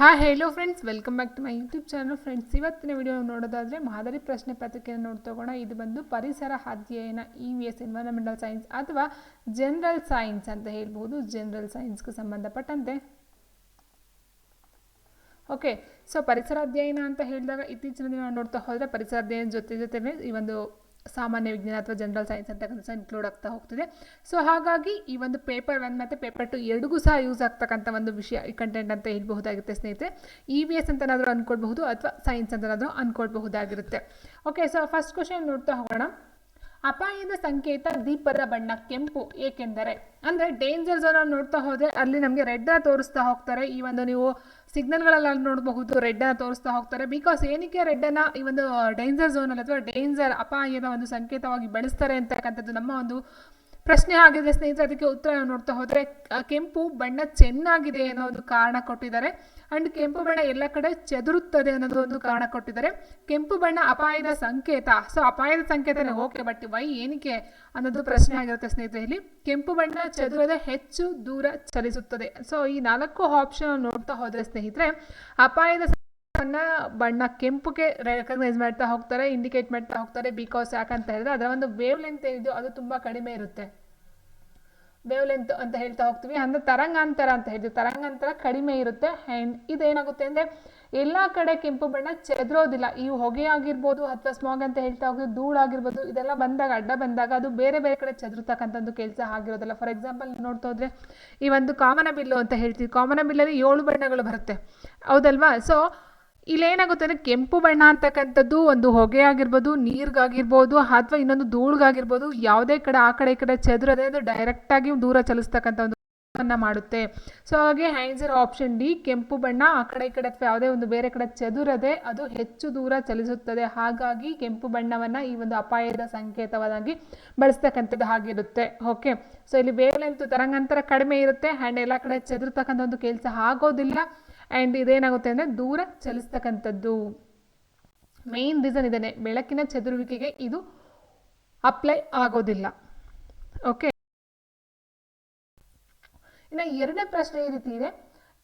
Hi ಹೇಳೋ friends welcome back to my YouTube channel friends ಇವತ್ತಿನ video ನೋಡೋದಾದರೆ ಮಾದರಿ ಪ್ರಶ್ನೆ ಪತ್ರಿಕೆಯನ್ನು ನೋಡ್ತೋಗೋಣ ಇದು ಬಂದು ಪರಿಸರ ಅಧ್ಯಯನ E V S environmental science ಅಥವಾ ಜನರಲ್ ಸೈನ್ಸ್ ಅಂತ ಹೇಳ್ಬೋದು. ಜನರಲ್ ಸೈನ್ಸ್ಗೆ ಸಂಬಂಧಪಟ್ಟಂತೆ. ಓಕೆ ಸೊ ಪರಿಸರ ಅಧ್ಯಯನ ಅಂತ ಹೇಳಿದಾಗ ಇತ್ತೀಚಿನ ದಿನ ನೋಡ್ತಾ ಹೋದರೆ ಪರಿಸರ ಅಧ್ಯಯನ ಜೊತೆ ಜೊತೆನೇ ಈ ಒಂದು ಸಾಮಾನ್ಯ ವಿಜ್ಞಾನ ಅಥವಾ ಜನರಲ್ ಸೈನ್ಸ್ ಅಂತ ಸಹ ಇನ್ಕ್ಲೂಡ್ ಆಗ್ತಾ ಹೋಗ್ತಿದೆ. ಸೊ ಹಾಗಾಗಿ ಈ ಒಂದು ಪೇಪರ್ ಒನ್ ಮತ್ತು ಪೇಪರ್ ಟು ಎರಡಿಗೂ ಸಹ ಯೂಸ್ ಆಗ್ತಕ್ಕಂಥ ಒಂದು ವಿಷಯ, ಈ ಕಂಟೆಂಟ್ ಅಂತ ಹೇಳ್ಬಹುದಾಗುತ್ತೆ ಸ್ನೇಹಿತರೆ. ಇ ವಿ ಎಸ್ ಅಂತನಾದರೂ ಅಂದ್ಕೊಳ್ಬಹುದು ಅಥವಾ ಸೈನ್ಸ್ ಅಂತನಾದರೂ ಅಂದ್ಕೊಳ್ಬಹುದಾಗಿರುತ್ತೆ ಓಕೆ ಸೊ ಫಸ್ಟ್ ಕ್ವಶನ್ ನೋಡ್ತಾ ಹೋಗೋಣ. ಅಪಾಯದ ಸಂಕೇತ ದೀಪದ ಬಣ್ಣ ಕೆಂಪು, ಏಕೆಂದರೆ, ಅಂದರೆ ಡೇಂಜರ್ ಝೋನಲ್ಲಿ ನೋಡ್ತಾ ಹೋದರೆ ಅಲ್ಲಿ ನಮಗೆ ರೆಡ್ ತೋರಿಸ್ತಾ ಹೋಗ್ತಾರೆ. ಈ ಒಂದು ನೀವು ಸಿಗ್ನಲ್ಗಳೆಲ್ಲ ನೋಡಬಹುದು ರೆಡ್ ಅನ್ನ ತೋರಿಸ್ತಾ ಹೋಗ್ತಾರೆ. ಬಿಕಾಸ್ ಏನಕ್ಕೆ ರೆಡ್ ಅನ್ನ ಈ ಒಂದು ಡೇಂಜರ್ ಝೋನಲ್ಲಿ ಅಥವಾ ಡೇಂಜರ್ ಅಪಾಯದ ಒಂದು ಸಂಕೇತವಾಗಿ ಬಳಸ್ತಾರೆ ಅಂತಕ್ಕಂಥದ್ದು ನಮ್ಮ ಒಂದು ಪ್ರಶ್ನೆ ಆಗಿದೆ ಸ್ನೇಹಿತರೆ, ಅದಕ್ಕೆ ಉತ್ತರ ನೋಡ್ತಾ ಹೋದರೆ ಕೆಂಪು ಬಣ್ಣ ಚೆನ್ನಾಗಿದೆ ಅನ್ನೋ ಒಂದು ಕಾರಣ ಕೊಟ್ಟಿದ್ದಾರೆ. ಅಂಡ್ ಕೆಂಪು ಬಣ್ಣ ಎಲ್ಲ ಕಡೆ ಚದುರುತ್ತದೆ ಅನ್ನೋದು ಒಂದು ಕಾರಣ ಕೊಟ್ಟಿದ್ದಾರೆ. ಕೆಂಪು ಬಣ್ಣ ಅಪಾಯದ ಸಂಕೇತ. ಸೊ ಅಪಾಯದ ಸಂಕೇತನೇ ಓಕೆ ಬಟ್ ವೈ ಏನಕ್ಕೆ ಅನ್ನೋದು ಪ್ರಶ್ನೆ ಆಗಿರುತ್ತೆ ಸ್ನೇಹಿತರೆ ಇಲ್ಲಿ. ಕೆಂಪು ಬಣ್ಣ ಚದುರದ ಹೆಚ್ಚು ದೂರ ಚಲಿಸುತ್ತದೆ. ಸೊ ಈ ನಾಲ್ಕು ಆಪ್ಷನ್ ನೋಡ್ತಾ ಹೋದರೆ ಸ್ನೇಹಿತರೆ, ಅಪಾಯದ ಬಣ್ಣ ಕೆಂಪುಗೆ ರೆಕಗ್ನೈಸ್ ಮಾಡ್ತಾ ಹೋಗ್ತಾರೆ ಇಂಡಿಕೇಟ್ ಮಾಡ್ತಾ ಹೋಗ್ತಾರೆ ಬಿಕಾಸ್ ಯಾಕಂತ ಹೇಳಿದ್ರೆ ಅದರ ಒಂದು ವೇವ್ ಲೆಂತ್ ಏನಿದೆಯೋ ಅದು ತುಂಬಾ ಕಡಿಮೆ ಇರುತ್ತೆ. ವೇವ್ ಲೆಂತ್ ಅಂತ ಹೇಳ್ತಾ ಹೋಗ್ತೀವಿ. ಅಂದ್ರೆ ತರಂಗಾಂತರ ಅಂತ ಹೇಳ್ತೀವಿ ತರಂಗಾಂತರ ಕಡಿಮೆ ಇರುತ್ತೆ. ಆ್ಯಂಡ್ ಇದೇನಾಗುತ್ತೆ ಅಂದರೆ ಎಲ್ಲ ಕಡೆ ಕೆಂಪು ಬಣ್ಣ ಚದ್ರೋದಿಲ್ಲ. ಈ ಹೊಗೆ ಆಗಿರ್ಬೋದು ಅಥವಾ ಸ್ಮಾಗ್ ಅಂತ ಹೇಳ್ತಾ ಹೋಗ್ತೀವಿ ಧೂಳಾಗಿರ್ಬೋದು ಇದೆಲ್ಲ ಬಂದಾಗ, ಅಡ್ಡ ಬಂದಾಗ ಅದು ಬೇರೆ ಬೇರೆ ಕಡೆ ಚದುರ್ತಕ್ಕಂಥದ್ದು ಕೆಲಸ ಆಗಿರೋದಿಲ್ಲ. ಫಾರ್ ಎಕ್ಸಾಂಪಲ್ ನೋಡ್ತಾ ಹೋದ್ರೆ ಈ ಒಂದು ಕಾಮನ ಬಿಲ್ಲು ಅಂತ ಹೇಳ್ತೀವಿ. ಕಾಮನ ಬಿಲ್ಲಲ್ಲಿ ಏಳು ಬಣ್ಣಗಳು ಬರುತ್ತೆ. ಹೌದಲ್ವಾ? ಸೊ ಇಲ್ಲೇನಾಗುತ್ತೆ ಕೆಂಪು ಬಣ್ಣ ಅಂತಕ್ಕಂಥದ್ದು ಒಂದು ಹೊಗೆ ಆಗಿರ್ಬೋದು ನೀರಿಗಾಗಿರ್ಬೋದು ಅಥವಾ ಇನ್ನೊಂದು ಧೂಳ್ಗಾಗಿರ್ಬೋದು ಯಾವುದೇ ಕಡೆ ಆ ಕಡೆ ಈ ಕಡೆ ಚದುರದೆ ಅದು ಡೈರೆಕ್ಟಾಗಿ ದೂರ ಚಲಿಸ್ತಕ್ಕಂಥ ಒಂದು ಮಾಡುತ್ತೆ. ಸೊ ಹಾಗೆ ಹೈಜರ್ ಆಪ್ಷನ್ ಡಿ, ಕೆಂಪು ಬಣ್ಣ ಆ ಕಡೆ ಈ ಕಡೆ ಅಥವಾ ಯಾವುದೇ ಒಂದು ಬೇರೆ ಕಡೆ ಚದುರದೆ ಅದು ಹೆಚ್ಚು ದೂರ ಚಲಿಸುತ್ತದೆ. ಹಾಗಾಗಿ ಕೆಂಪು ಬಣ್ಣವನ್ನು ಈ ಒಂದು ಅಪಾಯದ ಸಂಕೇತವಾಗಿ ಬಳಸ್ತಕ್ಕಂಥದ್ದು ಆಗಿರುತ್ತೆ ಓಕೆ ಸೊ ಇಲ್ಲಿ ವೇವ್ ಲೆಂತ್ ತರಂಗಾಂತರ ಕಡಿಮೆ ಇರುತ್ತೆ. ಆ್ಯಂಡ್ ಎಲ್ಲ ಕಡೆ ಚದುರ್ತಕ್ಕಂಥ ಒಂದು ಕೆಲಸ ಆಗೋದಿಲ್ಲ. ಆ್ಯಂಡ್ ಇದೇನಾಗುತ್ತೆ ಅಂದರೆ ದೂರ ಚಲಿಸ್ತಕ್ಕಂಥದ್ದು. ಮೇನ್ ರೀಸನ್ ಇದೇನೆ. ಬೆಳಕಿನ ಚದುರುವಿಕೆಗೆ ಇದು ಅಪ್ಲೈ ಆಗೋದಿಲ್ಲ. ಓಕೆ ಇನ್ನು ಎರಡನೇ ಪ್ರಶ್ನೆ ಈ ರೀತಿ ಇದೆ.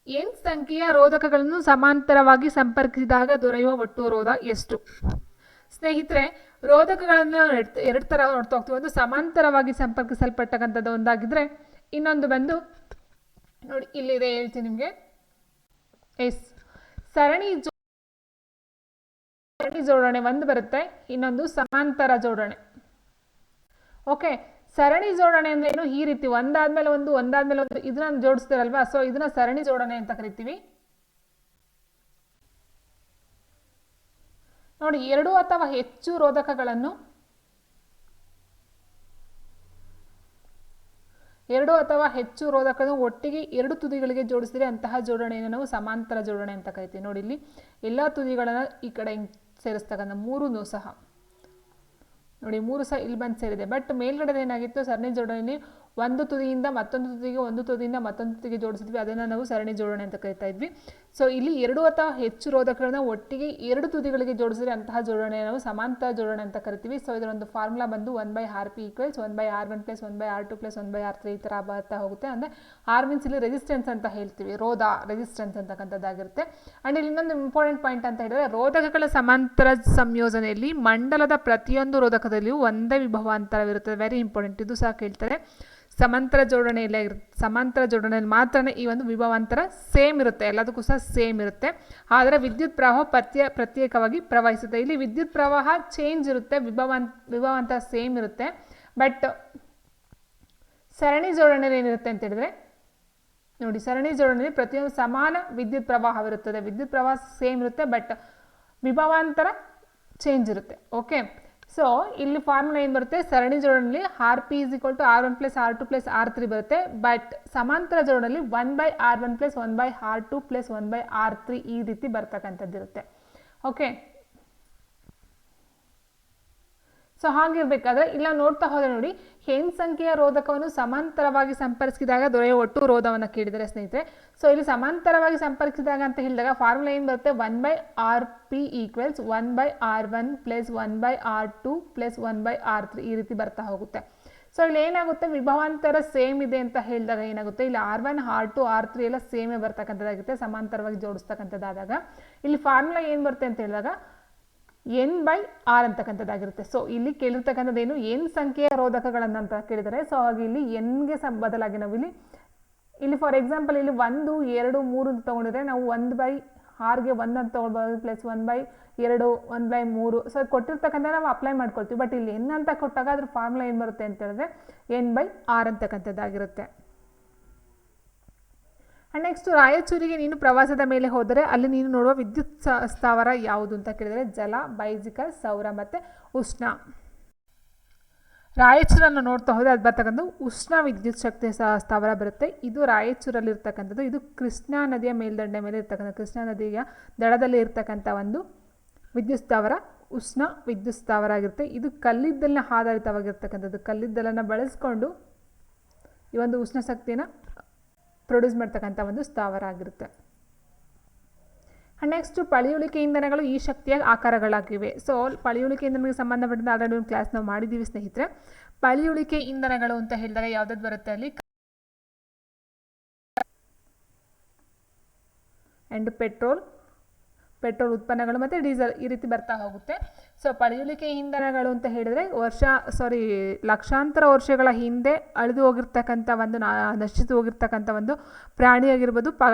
ಎನ್ ಸಂಖ್ಯೆಯ ರೋಧಕಗಳನ್ನು ಸಮಾಂತರವಾಗಿ ಸಂಪರ್ಕಿಸಿದಾಗ ದೊರೆಯುವ ಒಟ್ಟು ರೋಧ ಎಷ್ಟು? ಸ್ನೇಹಿತರೆ, ರೋಧಕಗಳನ್ನು ಎರಡು ಥರ ನೋಡ್ತಾ ಹೋಗ್ತೀವಿ. ಒಂದು ಸಮಾಂತರವಾಗಿ ಸಂಪರ್ಕಿಸಲ್ಪಟ್ಟಕ್ಕಂಥದ್ದು ಒಂದಾಗಿದ್ರೆ, ಇನ್ನೊಂದು ಬಂದು ನೋಡಿ, ಇಲ್ಲಿದೆ ಹೇಳ್ತೀನಿ ನಿಮಗೆ. ಎಸ್. ಸರಣಿ ಸರಣಿ ಜೋಡಣೆ ಒಂದು ಬರುತ್ತೆ, ಇನ್ನೊಂದು ಸಮಾಂತರ ಜೋಡಣೆ. ಓಕೆ, ಸರಣಿ ಜೋಡಣೆ ಅಂದ್ರೆ ಏನು? ಈ ರೀತಿ ಒಂದಾದ್ಮೇಲೆ ಒಂದು ಒಂದಾದ್ಮೇಲೆ ಒಂದು, ಇದನ್ನ ಜೋಡಿಸ್ತಾರಲ್ವಾ? ಸೊ ಇದನ್ನ ಸರಣಿ ಜೋಡಣೆ ಅಂತ ಕರಿತೀವಿ. ನೋಡಿ, ಎರಡು ಅಥವಾ ಹೆಚ್ಚು ರೋಧಕಗಳನ್ನು ಎರಡು ಅಥವಾ ಹೆಚ್ಚು ರೋಧಕಗಳನ್ನು ಒಟ್ಟಿಗೆ ಎರಡು ತುದಿಗಳಿಗೆ ಜೋಡಿಸಿದರೆ ಅಂತಹ ಜೋಡಣೆಯನ್ನು ನಾವು ಸಮಾಂತರ ಜೋಡಣೆ ಅಂತ ಕರಿತೀವಿ. ನೋಡಿ ಇಲ್ಲಿ ಎಲ್ಲ ತುದಿಗಳನ್ನು ಈ ಕಡೆ ಸೇರಿಸ್ತಕ್ಕಂಥ ಮೂರು ಸಹ ನೋಡಿ ಮೂರು ಸಹ ಇಲ್ಲಿ ಬಂದು ಸೇರಿದೆ. ಬಟ್ ಮೇಲ್ಗಡೆ ಏನಾಗಿತ್ತು ಸರಣಿ ಜೋಡಣೆ ಒಂದು ತುದಿಯಿಂದ ಮತ್ತೊಂದು ತುದಿಗೆ, ಒಂದು ತುದಿಯಿಂದ ಮತ್ತೊಂದು ತುದಿಗೆ ಜೋಡಿಸಿದ್ವಿ. ಅದನ್ನು ನಾವು ಸರಣಿ ಜೋಡಣೆ ಅಂತ ಕರಿತಾ ಇದ್ವಿ. ಸೊ ಇಲ್ಲಿ ಎರಡು ಅಥವಾ ಹೆಚ್ಚು ರೋಧಕಗಳನ್ನ ಒಟ್ಟಿಗೆ ಎರಡು ತುದಿಗಳಿಗೆ ಜೋಡಿಸಿದ್ರೆ ಅಂತಹ ಜೋಡಣೆ ನಾವು ಸಮಾಂತರ ಜೋಡಣೆ ಅಂತ ಕರಿತೀವಿ. ಸೊ ಇದರ ಒಂದು ಫಾರ್ಮುಲಾ ಬಂದು one by R P equals one by R one plus one by R two plus one by R three ಈ ಥರ ಬರ್ತಾ ಹೋಗುತ್ತೆ. ಅಂದರೆ ಆರ್ ಮೀನ್ಸ್ ಇಲ್ಲಿ ರೆಸಿಸ್ಟೆನ್ಸ್ ಅಂತ ಹೇಳ್ತೀವಿ. ರೋಧ ರೆಸಿಸ್ಟೆನ್ಸ್ ಅಂತಕ್ಕಂಥದ್ದಾಗಿರುತ್ತೆ. ಆ್ಯಂಡ್ ಇಲ್ಲಿ ಇನ್ನೊಂದು ಇಂಪಾರ್ಟೆಂಟ್ ಪಾಯಿಂಟ್ ಅಂತ ಹೇಳಿದ್ರೆ ರೋಧಕಗಳ ಸಮಾಂತರ ಸಂಯೋಜನೆಯಲ್ಲಿ ಮಂಡಲದ ಪ್ರತಿಯೊಂದು ರೋಧಕದಲ್ಲಿಯೂ ಒಂದೇ ವಿಭವಾಂತರವಿರುತ್ತದೆ ವೆರಿ ಇಂಪಾರ್ಟೆಂಟ್ ಇದು ಸಹ ಕೇಳ್ತಾರೆ. ಸಮಾಂತರ ಜೋಡಣೆಯಲ್ಲಿ ಸಮಾಂತರ ಜೋಡಣೆಯಲ್ಲಿ ಮಾತ್ರ ಈ ಒಂದು ವಿಭವಾಂತರ ಸೇಮ್ ಇರುತ್ತೆ, ಎಲ್ಲದಕ್ಕೂ ಸಹ ಸೇಮ್ ಇರುತ್ತೆ. ಆದರೆ ವಿದ್ಯುತ್ ಪ್ರವಾಹ ಪ್ರತ್ಯ ಪ್ರತ್ಯೇಕವಾಗಿ ಪ್ರವಹಿಸುತ್ತೆ. ಇಲ್ಲಿ ವಿದ್ಯುತ್ ಪ್ರವಾಹ ಚೇಂಜ್ ಇರುತ್ತೆ ವಿಭವಾನ್ ವಿಭವಾಂತರ ಸೇಮ್ ಇರುತ್ತೆ. ಬಟ್ ಸರಣಿ ಜೋಡಣೆಯಲ್ಲಿ ಏನಿರುತ್ತೆ ಅಂತ ಹೇಳಿದ್ರೆ, ನೋಡಿ ಸರಣಿ ಜೋಡಣೆಯಲ್ಲಿ ಪ್ರತಿಯೊಂದು ಸಮಾನ ವಿದ್ಯುತ್ ಪ್ರವಾಹವಿರುತ್ತದೆ. ವಿದ್ಯುತ್ ಪ್ರವಾಹ ಸೇಮ್ ಇರುತ್ತೆ ಬಟ್ ವಿಭವಾಂತರ ಚೇಂಜ್ ಇರುತ್ತೆ. ಓಕೆ ಸೊ ಇಲ್ಲಿ ಫಾರ್ಮುಲಾ ಏನು ಬರುತ್ತೆ? ಸರಣಿ ಜೋಡಣೆಯಲ್ಲಿ R P is equal to R one plus R two plus R three ಬರುತ್ತೆ. ಬಟ್ ಸಮಾಂತರ ಜೋಡಣೆಯಲ್ಲಿ one by R one plus one by R two plus one by R three ಈ ರೀತಿ ಬರ್ತಕ್ಕಂಥದ್ದಿರುತ್ತೆ okay so ಹಾಗಿರ್ಬೇಕಾದ್ರೆ, ಇಲ್ಲ ನೋಡ್ತಾ ಹೋದ್ರೆ ನೋಡಿ ಹೆಣ್ ಸಂಖ್ಯೆಯ ರೋಧಕವನ್ನು ಸಮಾಂತರವಾಗಿ ಸಂಪರ್ಕಿಸಿದಾಗ ದೊರೆಯುವ ಒಟ್ಟು ರೋಧವನ್ನು ಕೇಳಿದರೆ ಸ್ನೇಹಿತರೆ. ಸೊ ಇಲ್ಲಿ ಸಮಾಂತರವಾಗಿ ಸಂಪರ್ಕಿಸಿದಾಗ ಅಂತ ಹೇಳಿದಾಗ ಫಾರ್ಮುಲಾ ಏನು ಬರುತ್ತೆ? One by R P equals one by R one plus one by R two plus one by R three ಈ ರೀತಿ ಬರ್ತಾ ಹೋಗುತ್ತೆ. ಸೊ ಇಲ್ಲಿ ಏನಾಗುತ್ತೆ? ವಿಭವಾಂತರ ಸೇಮ್ ಇದೆ ಅಂತ ಹೇಳಿದಾಗ ಏನಾಗುತ್ತೆ? ಇಲ್ಲಿ R one R two R three ಎಲ್ಲ ಸೇಮೇ ಬರ್ತಕ್ಕಂಥದ್ದಾಗುತ್ತೆ, ಸಮಾಂತರವಾಗಿ ಜೋಡಿಸ್ತಕ್ಕಂಥದ್ದಾದಾಗ. ಇಲ್ಲಿ ಫಾರ್ಮುಲಾ ಏನು ಬರುತ್ತೆ ಅಂತ ಹೇಳಿದಾಗ ಎನ್ ಬೈ ಆರ್ ಅಂತಕ್ಕಂಥದ್ದಾಗಿರುತ್ತೆ. ಸೊ ಇಲ್ಲಿ ಕೇಳಿರ್ತಕ್ಕಂಥದ್ದು ಏನು ಎನ್ ಸಂಖ್ಯೆಯ ರೋಧಕಗಳನ್ನು ಅಂತ ಕೇಳಿದರೆ ಸೊ ಹಾಗೆ ಇಲ್ಲಿ ಎನ್ಗೆ ಸ, ಬದಲಾಗಿ ನಾವು ಇಲ್ಲಿ ಇಲ್ಲಿ ಫಾರ್ ಎಕ್ಸಾಂಪಲ್ ಇಲ್ಲಿ ಒಂದು, ಎರಡು, ಮೂರು ಅಂತ ತೊಗೊಂಡಿದ್ರೆ ನಾವು ಒಂದು ಬೈ ಆರ್ಗೆ ಒಂದು ಅಂತ ತೊಗೊಳ್ಬೋದು ಪ್ಲಸ್ ಒನ್ ಬೈ ಎರಡು ಒನ್ ಬೈ ಮೂರು. ಸೊ ಕೊಟ್ಟಿರ್ತಕ್ಕಂಥ ನಾವು ಅಪ್ಲೈ ಮಾಡ್ಕೊಳ್ತೀವಿ. ಬಟ್ ಇಲ್ಲಿ ಎನ್ ಅಂತ ಕೊಟ್ಟಾಗ ಅದ್ರ ಫಾರ್ಮುಲಾ ಏನು ಬರುತ್ತೆ ಅಂತ ಹೇಳಿದ್ರೆ ಎನ್ ಬೈ ಆರ್ ಅಂತಕ್ಕಂಥದ್ದಾಗಿರುತ್ತೆ. ಆ್ಯಂಡ್ ನೆಕ್ಸ್ಟು ರಾಯಚೂರಿಗೆ ನೀನು ಪ್ರವಾಸದ ಮೇಲೆ ಹೋದರೆ ಅಲ್ಲಿ ನೀನು ನೋಡುವ ವಿದ್ಯುತ್ ಸ್ಥಾವರ ಯಾವುದು ಅಂತ ಕೇಳಿದರೆ ಜಲ, ಬೈಜಿಕಲ್, ಸೌರ ಮತ್ತು ಉಷ್ಣ. ರಾಯಚೂರನ್ನು ನೋಡ್ತಾ ಹೋದರೆ ಅದು ಬರ್ತಕ್ಕಂಥ ಉಷ್ಣ ವಿದ್ಯುತ್ ಶಕ್ತಿ ಸ್ಥಾವರ ಬರುತ್ತೆ. ಇದು ರಾಯಚೂರಲ್ಲಿ ಇರ್ತಕ್ಕಂಥದ್ದು ಇದು ಕೃಷ್ಣಾ ನದಿಯ ಮೇಲ್ದಂಡೆ ಮೇಲೆ ಇರ್ತಕ್ಕಂಥ, ಕೃಷ್ಣಾ ನದಿಯ ದಡದಲ್ಲಿ ಇರ್ತಕ್ಕಂಥ ಒಂದು ವಿದ್ಯುತ್ ಸ್ಥಾವರ, ಉಷ್ಣ ವಿದ್ಯುತ್ ಸ್ಥಾವರ ಆಗಿರುತ್ತೆ. ಇದು ಕಲ್ಲಿದ್ದಲಿನ ಆಧಾರಿತವಾಗಿರ್ತಕ್ಕಂಥದ್ದು. ಕಲ್ಲಿದ್ದಲನ್ನು ಬಳಸ್ಕೊಂಡು ಈ ಒಂದು ಉಷ್ಣ ಶಕ್ತಿಯನ್ನು ಪ್ರೊಡ್ಯೂಸ್ ಮಾಡ್ತಕ್ಕಂಥ ಒಂದು ಸ್ಥಾವರ ಆಗಿರುತ್ತೆ. ನೆಕ್ಸ್ಟ್ ಪಳೆಯುಳಿಕೆ ಇಂಧನಗಳು ಈ ಶಕ್ತಿಯ ಆಕಾರಗಳಾಗಿವೆ. ಸೊ ಪಳೆಯುಳಿಕೆ ಇಂಧನಗಳಿಗೆ ಸಂಬಂಧಪಟ್ಟಂತೆ ಆಲ್ರೆಡಿ ಒಂದು ಕ್ಲಾಸ್ ನಾವು ಮಾಡಿದ್ದೀವಿ ಸ್ನೇಹಿತರೆ. ಪಳೆಯುಳಿಕೆ ಇಂಧನಗಳು ಅಂತ ಹೇಳಿದಾಗ ಯಾವ್ದಾದ್ರು ಬರುತ್ತೆ ಅಲ್ಲಿ? ಆ್ಯಂಡ್ ಪೆಟ್ರೋಲ್ ಪೆಟ್ರೋಲ್ ಉತ್ಪನ್ನಗಳು ಮತ್ತು ಡೀಸೆಲ್ ಈ ರೀತಿ ಬರ್ತಾ ಹೋಗುತ್ತೆ. ಸೊ ಪಳೆಯುಳಿಕೆ ಇಂಧನಗಳು ಅಂತ ಹೇಳಿದರೆ, ವರ್ಷ ಸಾರಿ ಲಕ್ಷಾಂತರ ವರ್ಷಗಳ ಹಿಂದೆ ಅಳಿದು ಹೋಗಿರ್ತಕ್ಕಂಥ ಒಂದು ನಶಿಸಿ ಹೋಗಿರ್ತಕ್ಕಂಥ ಒಂದು ಪ್ರಾಣಿ ಆಗಿರ್ಬೋದು, ಪ,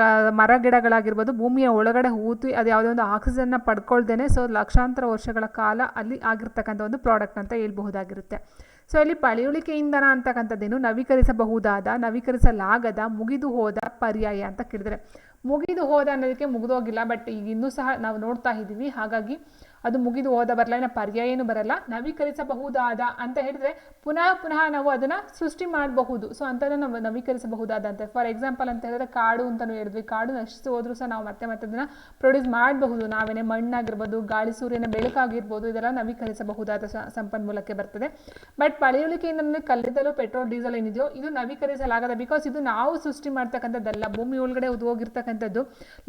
ಮರ ಗಿಡಗಳಾಗಿರ್ಬೋದು, ಭೂಮಿಯ ಒಳಗಡೆ ಹೂತು, ಅದು ಯಾವುದೋ ಒಂದು ಆಕ್ಸಿಜನ್ನ ಪಡ್ಕೊಳ್ದೇನೆ ಸೊ ಲಕ್ಷಾಂತರ ವರ್ಷಗಳ ಕಾಲ ಅಲ್ಲಿ ಆಗಿರ್ತಕ್ಕಂಥ ಒಂದು ಪ್ರಾಡಕ್ಟ್ ಅಂತ ಹೇಳ್ಬಹುದಾಗಿರುತ್ತೆ. ಸೊ ಇಲ್ಲಿ ಪಳೆಯುಳಿಕೆ ಇಂಧನ ಅಂತಕ್ಕಂಥದ್ದೇನು ನವೀಕರಿಸಬಹುದಾದ, ನವೀಕರಿಸಲಾಗದ, ಮುಗಿದು ಹೋದ ಪರ್ಯಾಯ ಅಂತ ಕೇಳಿದರೆ. ಮುಗಿದು ಹೋದ ಅನ್ನೋದಕ್ಕೆ ಮುಗಿದೋಗಿಲ್ಲ ಬಟ್ ಈಗ ಇನ್ನೂ ಸಹ ನಾವು ನೋಡ್ತಾ ಇದ್ದೀವಿ. ಹಾಗಾಗಿ ಅದು ಮುಗಿದು ಹೋದ ಬರಲ್ಲ ಏನೋ ಪರ್ಯಾಯ ಬರಲ್ಲ. ನವೀಕರಿಸಬಹುದಾದ ಅಂತ ಹೇಳಿದ್ರೆ ಪುನಃ ಪುನಃ ನಾವು ಅದನ್ನು ಸೃಷ್ಟಿ ಮಾಡಬಹುದು. ಸೊ ಅಂಥದ್ದನ್ನು ನಾವು ನವೀಕರಿಸಬಹುದಾದ ಅಂತ ಫಾರ್ ಎಕ್ಸಾಂಪಲ್ ಅಂತ ಹೇಳಿದ್ರೆ ಕಾಡು ಅಂತಲೂ ಹೇಳಿದ್ವಿ. ಕಾಡು ನಶಿಸಿ ಹೋದ್ರೂ ಸಹ ನಾವು ಮತ್ತೆ ಮತ್ತೆ ಅದನ್ನು ಪ್ರೊಡ್ಯೂಸ್ ಮಾಡಬಹುದು. ನಾವೇನೇ ಮಣ್ಣಾಗಿರ್ಬೋದು, ಗಾಳಿ, ಸೂರ್ಯನ ಬೆಳಕಾಗಿರ್ಬೋದು, ಇದೆಲ್ಲ ನವೀಕರಿಸಬಹುದಾದ ಸಂಪನ್ಮೂಲಕ್ಕೆ ಬರ್ತದೆ. ಬಟ್ ಪಳೆಯುಳಿಕೆಯಿಂದ ಕಲ್ಲಿದ್ದಲು ಪೆಟ್ರೋಲ್ ಡೀಸೆಲ್ ಏನಿದೆಯೋ, ಇದು ನವೀಕರಿಸಲಾಗದ ಬಿಕಾಸ್ ಇದು ನಾವು ಸೃಷ್ಟಿ ಮಾಡ್ತಕ್ಕಂಥದ್ದಲ್ಲ. ಭೂಮಿ ಒಳಗಡೆ ಉದ್ ಹೋಗಿರ್ತಕ್ಕಂಥದ್ದು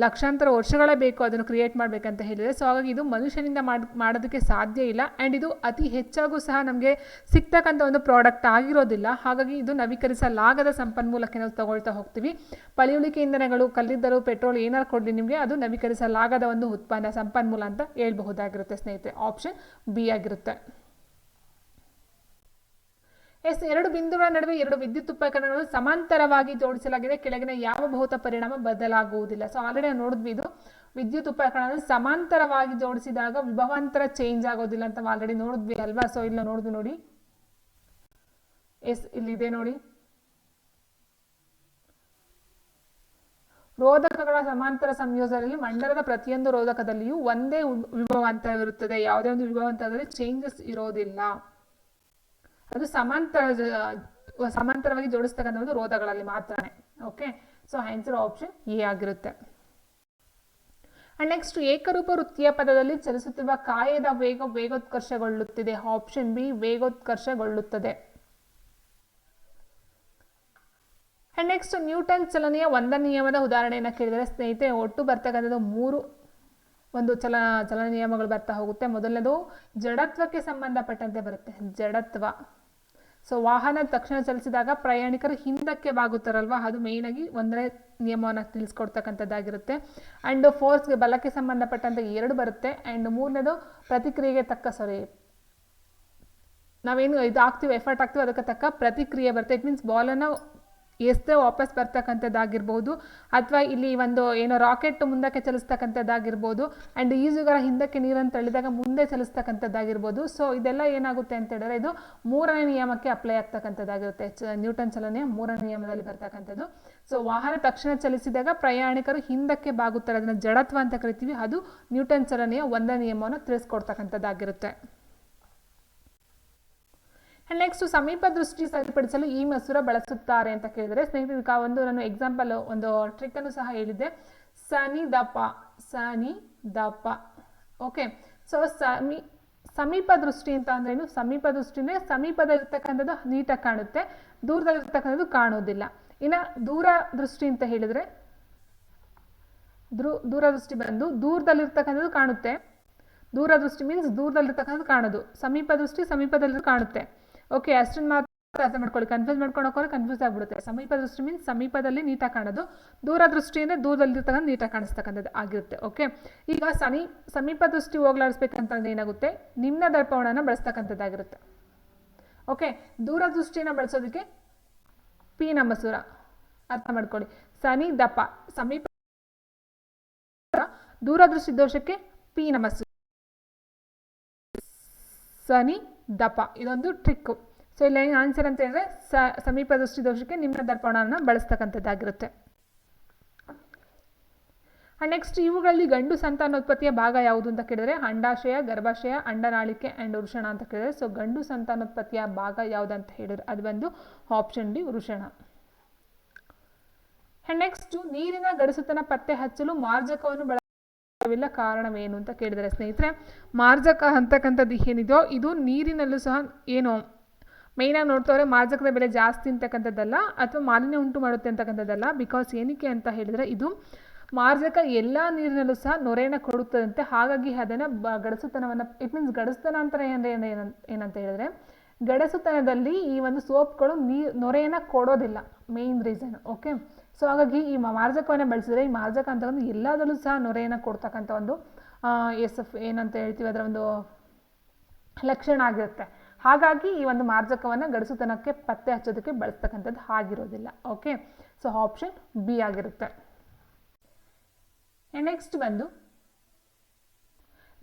ಲಕ್ಷಾಂತರ ವರ್ಷಗಳೇ ಬೇಕು ಅದನ್ನು ಕ್ರಿಯೇಟ್ ಮಾಡಬೇಕಂತ ಹೇಳಿದರೆ. ಸೊ ಹಾಗಾಗಿ ಇದು ಮನುಷ್ಯನಿಂದ ಮಾಡ್, ಮಾಡೋದಕ್ಕೆ ಸಾಧ್ಯ ಇಲ್ಲ. ಆ್ಯಂಡ್ ಇದು ಅತಿ ಹೆಚ್ಚಾಗೂ ಸಹ ನಮಗೆ ಸಿಗ್ತಕ್ಕಂಥ ಒಂದು ಪ್ರಾಡಕ್ಟ್ ಆಗಿರೋದಿಲ್ಲ. ಹಾಗಾಗಿ ಇದು ನವೀಕರಿಸಲಾಗದ ಸಂಪನ್ಮೂಲಕ್ಕೆ ನಾವು ತಗೊಳ್ತಾ ಹೋಗ್ತೀವಿ. ಪಳಿಯುಳಿಕೆ ಇಂಧನಗಳು, ಕಲ್ಲಿದ್ದಲು, ಪೆಟ್ರೋಲ್ ಏನಾರು ಕೊಡಲಿ ನಿಮಗೆ ಅದು ನವೀಕರಿಸಲಾಗದ ಒಂದು ಉತ್ಪನ್ನ, ಸಂಪನ್ಮೂಲ ಅಂತ ಹೇಳ್ಬಹುದಾಗಿರುತ್ತೆ ಸ್ನೇಹಿತರೆ. ಆಪ್ಷನ್ ಬಿ ಆಗಿರುತ್ತೆ. ಎಸ್, ಎರಡು ಬಿಂದುಗಳ ನಡುವೆ ಎರಡು ವಿದ್ಯುತ್ ಉಪಕರಣಗಳು ಸಮಾಂತರವಾಗಿ ಜೋಡಿಸಲಾಗಿದೆ. ಕೆಳಗಿನ ಯಾವ ಭೌತ ಪರಿಣಾಮ ಬದಲಾಗುವುದಿಲ್ಲ. ಸೊ ಆಲ್ರೆಡಿ ನೋಡಿದ್ವಿ ಇದು. ವಿದ್ಯುತ್ ಉಪಕರಣಗಳನ್ನು ಸಮಾಂತರವಾಗಿ ಜೋಡಿಸಿದಾಗ ವಿಭವಾಂತರ ಚೇಂಜ್ ಆಗೋದಿಲ್ಲ ಅಂತ ಆಲ್ರೆಡಿ ನೋಡಿದ್ವಿ ಅಲ್ವಾ? ಸೊ ಇಲ್ಲ ನೋಡಿದ್ವಿ ನೋಡಿ. ಎಸ್ ಇಲ್ಲಿದೆ ನೋಡಿ. ರೋಧಕಗಳ ಸಮಾಂತರ ಸಂಯೋಜನೆಯಲ್ಲಿ ಮಂಡಲದ ಪ್ರತಿಯೊಂದು ರೋಧಕದಲ್ಲಿಯೂ ಒಂದೇ ವಿಭವಾಂತರವಿರುತ್ತದೆ. ಯಾವುದೇ ಒಂದು ವಿಭವಾಂತರದಲ್ಲಿ ಚೇಂಜಸ್ ಇರೋದಿಲ್ಲ. ಅದು ಸಮಾಂತರ, ಸಮಾಂತರವಾಗಿ ಜೋಡಿಸ್ತಕ್ಕಂಥ ರೋಧಗಳಲ್ಲಿ ಮಾತ್ರನೇ. Okay so answer option A ಆಗಿರುತ್ತೆ. ಅಂಡ್ ನೆಕ್ಸ್ಟ್ ಏಕರೂಪ ವೃತ್ತಿಯ ಪದದಲ್ಲಿ ಚಲಿಸುತ್ತಿರುವ ಕಾಯದ ವೇಗ ವೇಗೋತ್ಕರ್ಷಗೊಳ್ಳುತ್ತಿದೆ. ಆಪ್ಷನ್ ಬಿ ವೇಗೋತ್ಕರ್ಷಗೊಳ್ಳುತ್ತದೆ. ಅಂಡ್ ನೆಕ್ಸ್ಟ್ ನ್ಯೂಟನ್ ಚಲನೆಯ ಒಂದ ನಿಯಮದ ಉದಾಹರಣೆಯನ್ನು ಕೇಳಿದರೆ, ಸ್ನೇಹಿತರೆ, ಒಟ್ಟು ಬರ್ತಕ್ಕಂಥದ್ದು ಮೂರು ಒಂದು ಚಲ, ಚಲನ ನಿಯಮಗಳು ಬರ್ತಾ ಹೋಗುತ್ತೆ. ಮೊದಲನೇದು, ಜಡತ್ವಕ್ಕೆ ಸಂಬಂಧಪಟ್ಟಂತೆ ಬರುತ್ತೆ. ಜಡತ್ವ. ಸೊ ವಾಹನ ತಕ್ಷಣ ಚಲಿಸಿದಾಗ ಪ್ರಯಾಣಿಕರು ಹಿಂದಕ್ಕೆ ಬಾಗುತ್ತಾರಲ್ವ? ಅದು ಮೇಯ್ನಾಗಿ ಒಂದನೇ ನಿಯಮವನ್ನು ತಿಳಿಸ್ಕೊಡ್ತಕ್ಕಂಥದ್ದಾಗಿರುತ್ತೆ. ಆ್ಯಂಡ್ ಫೋರ್ಸ್ಗೆ ಬಲಕ್ಕೆ ಸಂಬಂಧಪಟ್ಟಂತೆ ಎರಡು ಬರುತ್ತೆ. ಆ್ಯಂಡ್ ಮೂರನೇದು ಪ್ರತಿಕ್ರಿಯೆಗೆ ತಕ್ಕ ಸಾರಿ ನಾವೇನು ಇದು ಹಾಕ್ತೀವಿ ಎಫರ್ಟ್ ಹಾಕ್ತೀವಿ, ಅದಕ್ಕೆ ತಕ್ಕ ಪ್ರತಿಕ್ರಿಯೆ ಬರುತ್ತೆ. ಇಟ್ ಮೀನ್ಸ್ ಬಾಲನ್ನು ಎಷ್ಟೇ ವಾಪಸ್ ಬರ್ತಕ್ಕಂಥದ್ದಾಗಿರ್ಬೋದು, ಅಥವಾ ಇಲ್ಲಿ ಒಂದು ಏನೋ ರಾಕೆಟ್ ಮುಂದಕ್ಕೆ ಚಲಿಸ್ತಕ್ಕಂಥದ್ದಾಗಿರ್ಬೋದು ಆ್ಯಂಡ್ ಈಜುಗಾರ ಹಿಂದಕ್ಕೆ ನೀರನ್ನು ತಳ್ಳಿದಾಗ ಮುಂದೆ ಚಲಿಸ್ತಕ್ಕಂಥದ್ದಾಗಿರ್ಬೋದು ಸೊ ಇದೆಲ್ಲ ಏನಾಗುತ್ತೆ ಅಂತ ಹೇಳಿದ್ರೆ ಇದು ಮೂರನೇ ನಿಯಮಕ್ಕೆ ಅಪ್ಲೈ ಆಗ್ತಕ್ಕಂಥದ್ದಾಗಿರುತ್ತೆ. ನ್ಯೂಟನ್ ಚಲನೆಯ ಮೂರನೇ ನಿಯಮದಲ್ಲಿ ಬರ್ತಕ್ಕಂಥದ್ದು. ಸೊ ವಾಹನ ತಕ್ಷಣ ಚಲಿಸಿದಾಗ ಪ್ರಯಾಣಿಕರು ಹಿಂದಕ್ಕೆ ಬಾಗುತ್ತಾರೆ, ಅದನ್ನು ಜಡತ್ವ ಅಂತ ಕರಿತೀವಿ, ಅದು ನ್ಯೂಟನ್ ಚಲನೆಯ ಒಂದನೇ ನಿಯಮವನ್ನು ತಿಳಿಸ್ಕೊಡ್ತಕ್ಕಂಥದ್ದಾಗಿರುತ್ತೆ. ನೆಕ್ಸ್ಟ್ ಸಮೀಪ ದೃಷ್ಟಿ ಸರಿಪಡಿಸಲು ಈ ಮಸೂರ ಬಳಸುತ್ತಾರೆ ಅಂತ ಕೇಳಿದರೆ, ಸ್ನೇಹಿತರೆ ಒಂದು ನಾನು ಎಕ್ಸಾಂಪಲ್ ಒಂದು ಟ್ರಿಕ್ ಅನ್ನು ಸಹ ಹೇಳಿದ್ದೆ. ಸನಿ ದಪ ಸನಿ ದಪ ಓಕೆ ಸೊ ಸಮಿ, ಸಮೀಪ ದೃಷ್ಟಿ ಅಂತ ಅಂದ್ರೇನು ಸಮೀಪ ದೃಷ್ಟಿ ದೃಷ್ಟಿನೇ ಸಮೀಪದಲ್ಲಿರ್ತಕ್ಕಂಥದ್ದು ನೀಟಾಗಿ ಕಾಣುತ್ತೆ, ದೂರದಲ್ಲಿರ್ತಕ್ಕಂಥದ್ದು ಕಾಣೋದಿಲ್ಲ ಇನ್ನು ದೂರ ದೃಷ್ಟಿ ಅಂತ ಹೇಳಿದರೆ ದೂರ ದೂರದೃಷ್ಟಿ ಬಂದು ದೂರದಲ್ಲಿರ್ತಕ್ಕಂಥದ್ದು ಕಾಣುತ್ತೆ. ದೂರದೃಷ್ಟಿ ಮೀನ್ಸ್ ದೂರದಲ್ಲಿರ್ತಕ್ಕಂಥದ್ದು ಕಾಣೋದು. ಸಮೀಪ ದೃಷ್ಟಿ ಸಮೀಪದಲ್ಲಿ ಕಾಣುತ್ತೆ. ಓಕೆ ಅಷ್ಟನ್ನು ಮಾತ್ರ ಅರ್ಥ ಮಾಡ್ಕೊಳ್ಳಿ. ಕನ್ಫ್ಯೂಸ್ ಮಾಡ್ಕೊಂಡು ಹೋಗೋರೆ ಕನ್ಫ್ಯೂಸ್ ಆಗ್ಬಿಡುತ್ತೆ. ಸಮೀಪ ದೃಷ್ಟಿ ಮೀನ್ಸ್ ಸಮೀಪದಲ್ಲಿ ನೀಟಾಗಿ ಕಾಣೋದು. ದೂರ ದೃಷ್ಟಿ ಅಂದರೆ ದೂರದಲ್ಲಿರ್ತಕ್ಕಂಥ ನೀಟಾಗಿ ಕಾಣಿಸ್ತಕ್ಕಂಥದ್ದು ಆಗಿರುತ್ತೆ. ಓಕೆ, ಈಗ ಸನಿ, ಸಮೀಪ ದೃಷ್ಟಿ ಹೋಗ್ಲಾಡಿಸ್ಬೇಕಂತಂದ್ರೆ ಏನಾಗುತ್ತೆ? ನಿಮ್ನ ದರ್ಪಣನ ಬಳಸ್ತಕ್ಕಂಥದ್ದಾಗಿರುತ್ತೆ. ಓಕೆ, ದೂರದೃಷ್ಟಿನ ಬಳಸೋದಕ್ಕೆ ಪಿ ನಮಸೂರ ಅರ್ಥ ಮಾಡ್ಕೊಳ್ಳಿ. ಸನಿ ದಪ್ಪ ಸಮೀಪ ದೂರದೃಷ್ಟಿ ದೋಷಕ್ಕೆ ಪಿ ನಮಸ್ಸು ಸನಿ ದಪ. ಇದೊಂದು ಟ್ರಿಕ್ಕು ಸೊ ಇಲ್ಲಿ ಆನ್ಸರ್ ಅಂತ ಹೇಳಿದ್ರೆ, ಸ ಸಮೀಪ ದೃಷ್ಟಿ ದೋಷಕ್ಕೆ ನಿಮ್ಮ ದರ್ಪಣವನ್ನು ಬಳಸ್ತಕ್ಕಂಥದ್ದಾಗಿರುತ್ತೆ. ನೆಕ್ಸ್ಟ್ ಇವುಗಳಲ್ಲಿ ಗಂಡು ಸಂತಾನೋತ್ಪತ್ತಿಯ ಭಾಗ ಯಾವುದು ಅಂತ ಕೇಳಿದ್ರೆ, ಅಂಡಾಶಯ, ಗರ್ಭಾಶಯ ಅಂಡನಾಳಿಕೆ ಆ್ಯಂಡ್ ವೃಷಣ ಅಂತ ಕೇಳಿದ್ರೆ ಸೊ ಗಂಡು ಸಂತಾನೋತ್ಪತ್ತಿಯ ಭಾಗ ಯಾವುದು ಅಂತ ಹೇಳಿದ್ರೆ, ಅದು ಬಂದು ಆಪ್ಷನ್ ಡಿ ವೃಷಣ. ನೆಕ್ಸ್ಟು ನೀರಿನ ಗಡಸುತನ ಪತ್ತೆ ಹಚ್ಚಲು ಮಾರ್ಜಕವನ್ನು ಬಳಸವಿಲ್ಲ ಕಾರಣವೇನು ಅಂತ ಕೇಳಿದರೆ, ಸ್ನೇಹಿತರೆ, ಮಾರ್ಜಕ ಅಂತಕ್ಕಂಥದ್ದು ಏನಿದೆಯೋ, ಇದು ನೀರಿನಲ್ಲೂ ಸಹ ಏನು ಮೇಯ್ನಾಗಿ ನೋಡ್ತವ್ರೆ ಮಾರ್ಜಕದ ಬೆಲೆ ಜಾಸ್ತಿ ಅಂತಕ್ಕಂಥದ್ದಲ್ಲ ಅಥವಾ ಮಾಲಿನ್ಯ ಉಂಟು ಮಾಡುತ್ತೆ ಅಂತಕ್ಕಂಥದ್ದಲ್ಲ ಬಿಕಾಸ್ ಏನಕ್ಕೆ ಅಂತ ಹೇಳಿದರೆ, ಇದು ಮಾರ್ಜಕ ಎಲ್ಲ ನೀರಿನಲ್ಲೂ ಸಹ ನೊರೆಯನ್ನು ಕೊಡುತ್ತದಂತೆ, ಹಾಗಾಗಿ ಅದನ್ನು ಬ, ಗಡಸುತನವನ್ನು ಇಟ್ ಮೀನ್ಸ್ ಗಡಸುತನ ಅಂತ ಏನು ಏನಂತ ಹೇಳಿದ್ರೆ, ಗಡಸುತನದಲ್ಲಿ ಈ ಒಂದು ಸೋಪ್ಗಳು ನೀರು ನೊರೆಯನ್ನು ಕೊಡೋದಿಲ್ಲ ಮೇಯ್ನ್ ರೀಸನ್ ಓಕೆ ಸೊ ಹಾಗಾಗಿ ಈ ಮಾರ್ಜಕವನ್ನು ಬಳಸಿದ್ರೆ ಈ ಮಾರ್ಜಕ ಅಂತಕ್ಕಂಥ ಎಲ್ಲದರಲ್ಲೂ ಸಹ ನೊರೆಯನ್ನು ಕೊಡ್ತಕ್ಕಂಥ ಒಂದು ಎಸ್ ಎಫ್ ಏನಂತ ಹೇಳ್ತೀವಿ, ಅದರ ಒಂದು ಲಕ್ಷಣ ಆಗಿರುತ್ತೆ. ಹಾಗಾಗಿ ಈ ಒಂದು ಮಾರ್ಜಕವನ್ನು ಗಡಸುತನಕ್ಕೆ ಪತ್ತೆ ಹಚ್ಚೋದಕ್ಕೆ ಬಳಸ್ತಕ್ಕಂಥದ್ದು ಆಗಿರೋದಿಲ್ಲ ಓಕೆ ಸೊ ಆಪ್ಷನ್ ಬಿ ಆಗಿರುತ್ತೆ. ನೆಕ್ಸ್ಟ್ ಬಂದು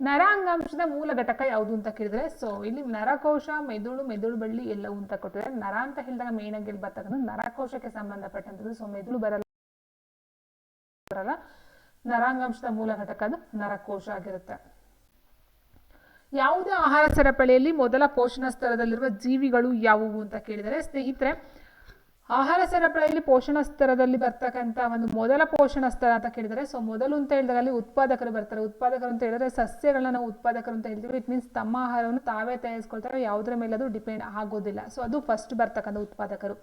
ನರಾಂಗಾಂಶದ ಮೂಲ ಘಟಕ ಯಾವುದು ಅಂತ ಕೇಳಿದ್ರೆ ಸೊ ಇಲ್ಲಿ ನರಕೋಶ, ಮೆದುಳು ಮೆದುಳು ಬಳ್ಳಿ ಎಲ್ಲವೂ ಅಂತ ಕೊಟ್ಟಿದ್ದಾರೆ. ನರ ಅಂತ ಹೇಳಿದಾಗ ಮೇನ್ ಆಗಿ ಬರ್ತಕ್ಕಂಥ ನರಕೋಶಕ್ಕೆ ಸಂಬಂಧಪಟ್ಟಂಥದ್ದು. ಸೊ ಮೆದುಳು ಬರಲ್ಲ ಬರಲ್ಲ. ನರಾಂಗಾಂಶದ ಮೂಲ ಘಟಕ ಅದು ನರಕೋಶ ಆಗಿರುತ್ತೆ. ಯಾವುದೇ ಆಹಾರ ಸರಪಳಿಯಲ್ಲಿ ಮೊದಲ ಪೋಷಣ ಸ್ಥಳದಲ್ಲಿರುವ ಜೀವಿಗಳು ಯಾವುವು ಅಂತ ಕೇಳಿದರೆ, ಸ್ನೇಹಿತರೆ ಆಹಾರ ಸರಪಳಿಯಲ್ಲಿ ಪೋಷಣ ಸ್ತರದಲ್ಲಿ ಬರ್ತಕ್ಕಂಥ ಒಂದು ಮೊದಲ ಪೋಷಣ ಸ್ತರ ಅಂತ ಕೇಳಿದರೆ ಸೊ ಮೊದಲು ಅಂತ ಹೇಳಿದಾಗ ಅಲ್ಲಿ ಉತ್ಪಾದಕರು ಬರ್ತಾರೆ. ಉತ್ಪಾದಕರು ಅಂತ ಹೇಳಿದ್ರೆ ಸಸ್ಯಗಳನ್ನ ನಾವು ಉತ್ಪಾದಕರು ಅಂತ ಹೇಳ್ತೀವಿ. ಇಟ್ ಮೀನ್ಸ್ ತಮ್ಮ ಆಹಾರವನ್ನು ತಾವೇ ತಯಾರಿಸ್ಕೊಳ್ತಾರೆ. ಯಾವುದರ ಮೇಲೆ ಅದು ಡಿಪೆಂಡ್ ಆಗೋದಿಲ್ಲ. ಸೊ ಅದು ಫಸ್ಟ್ ಬರ್ತಕ್ಕಂಥ ಉತ್ಪಾದಕರು.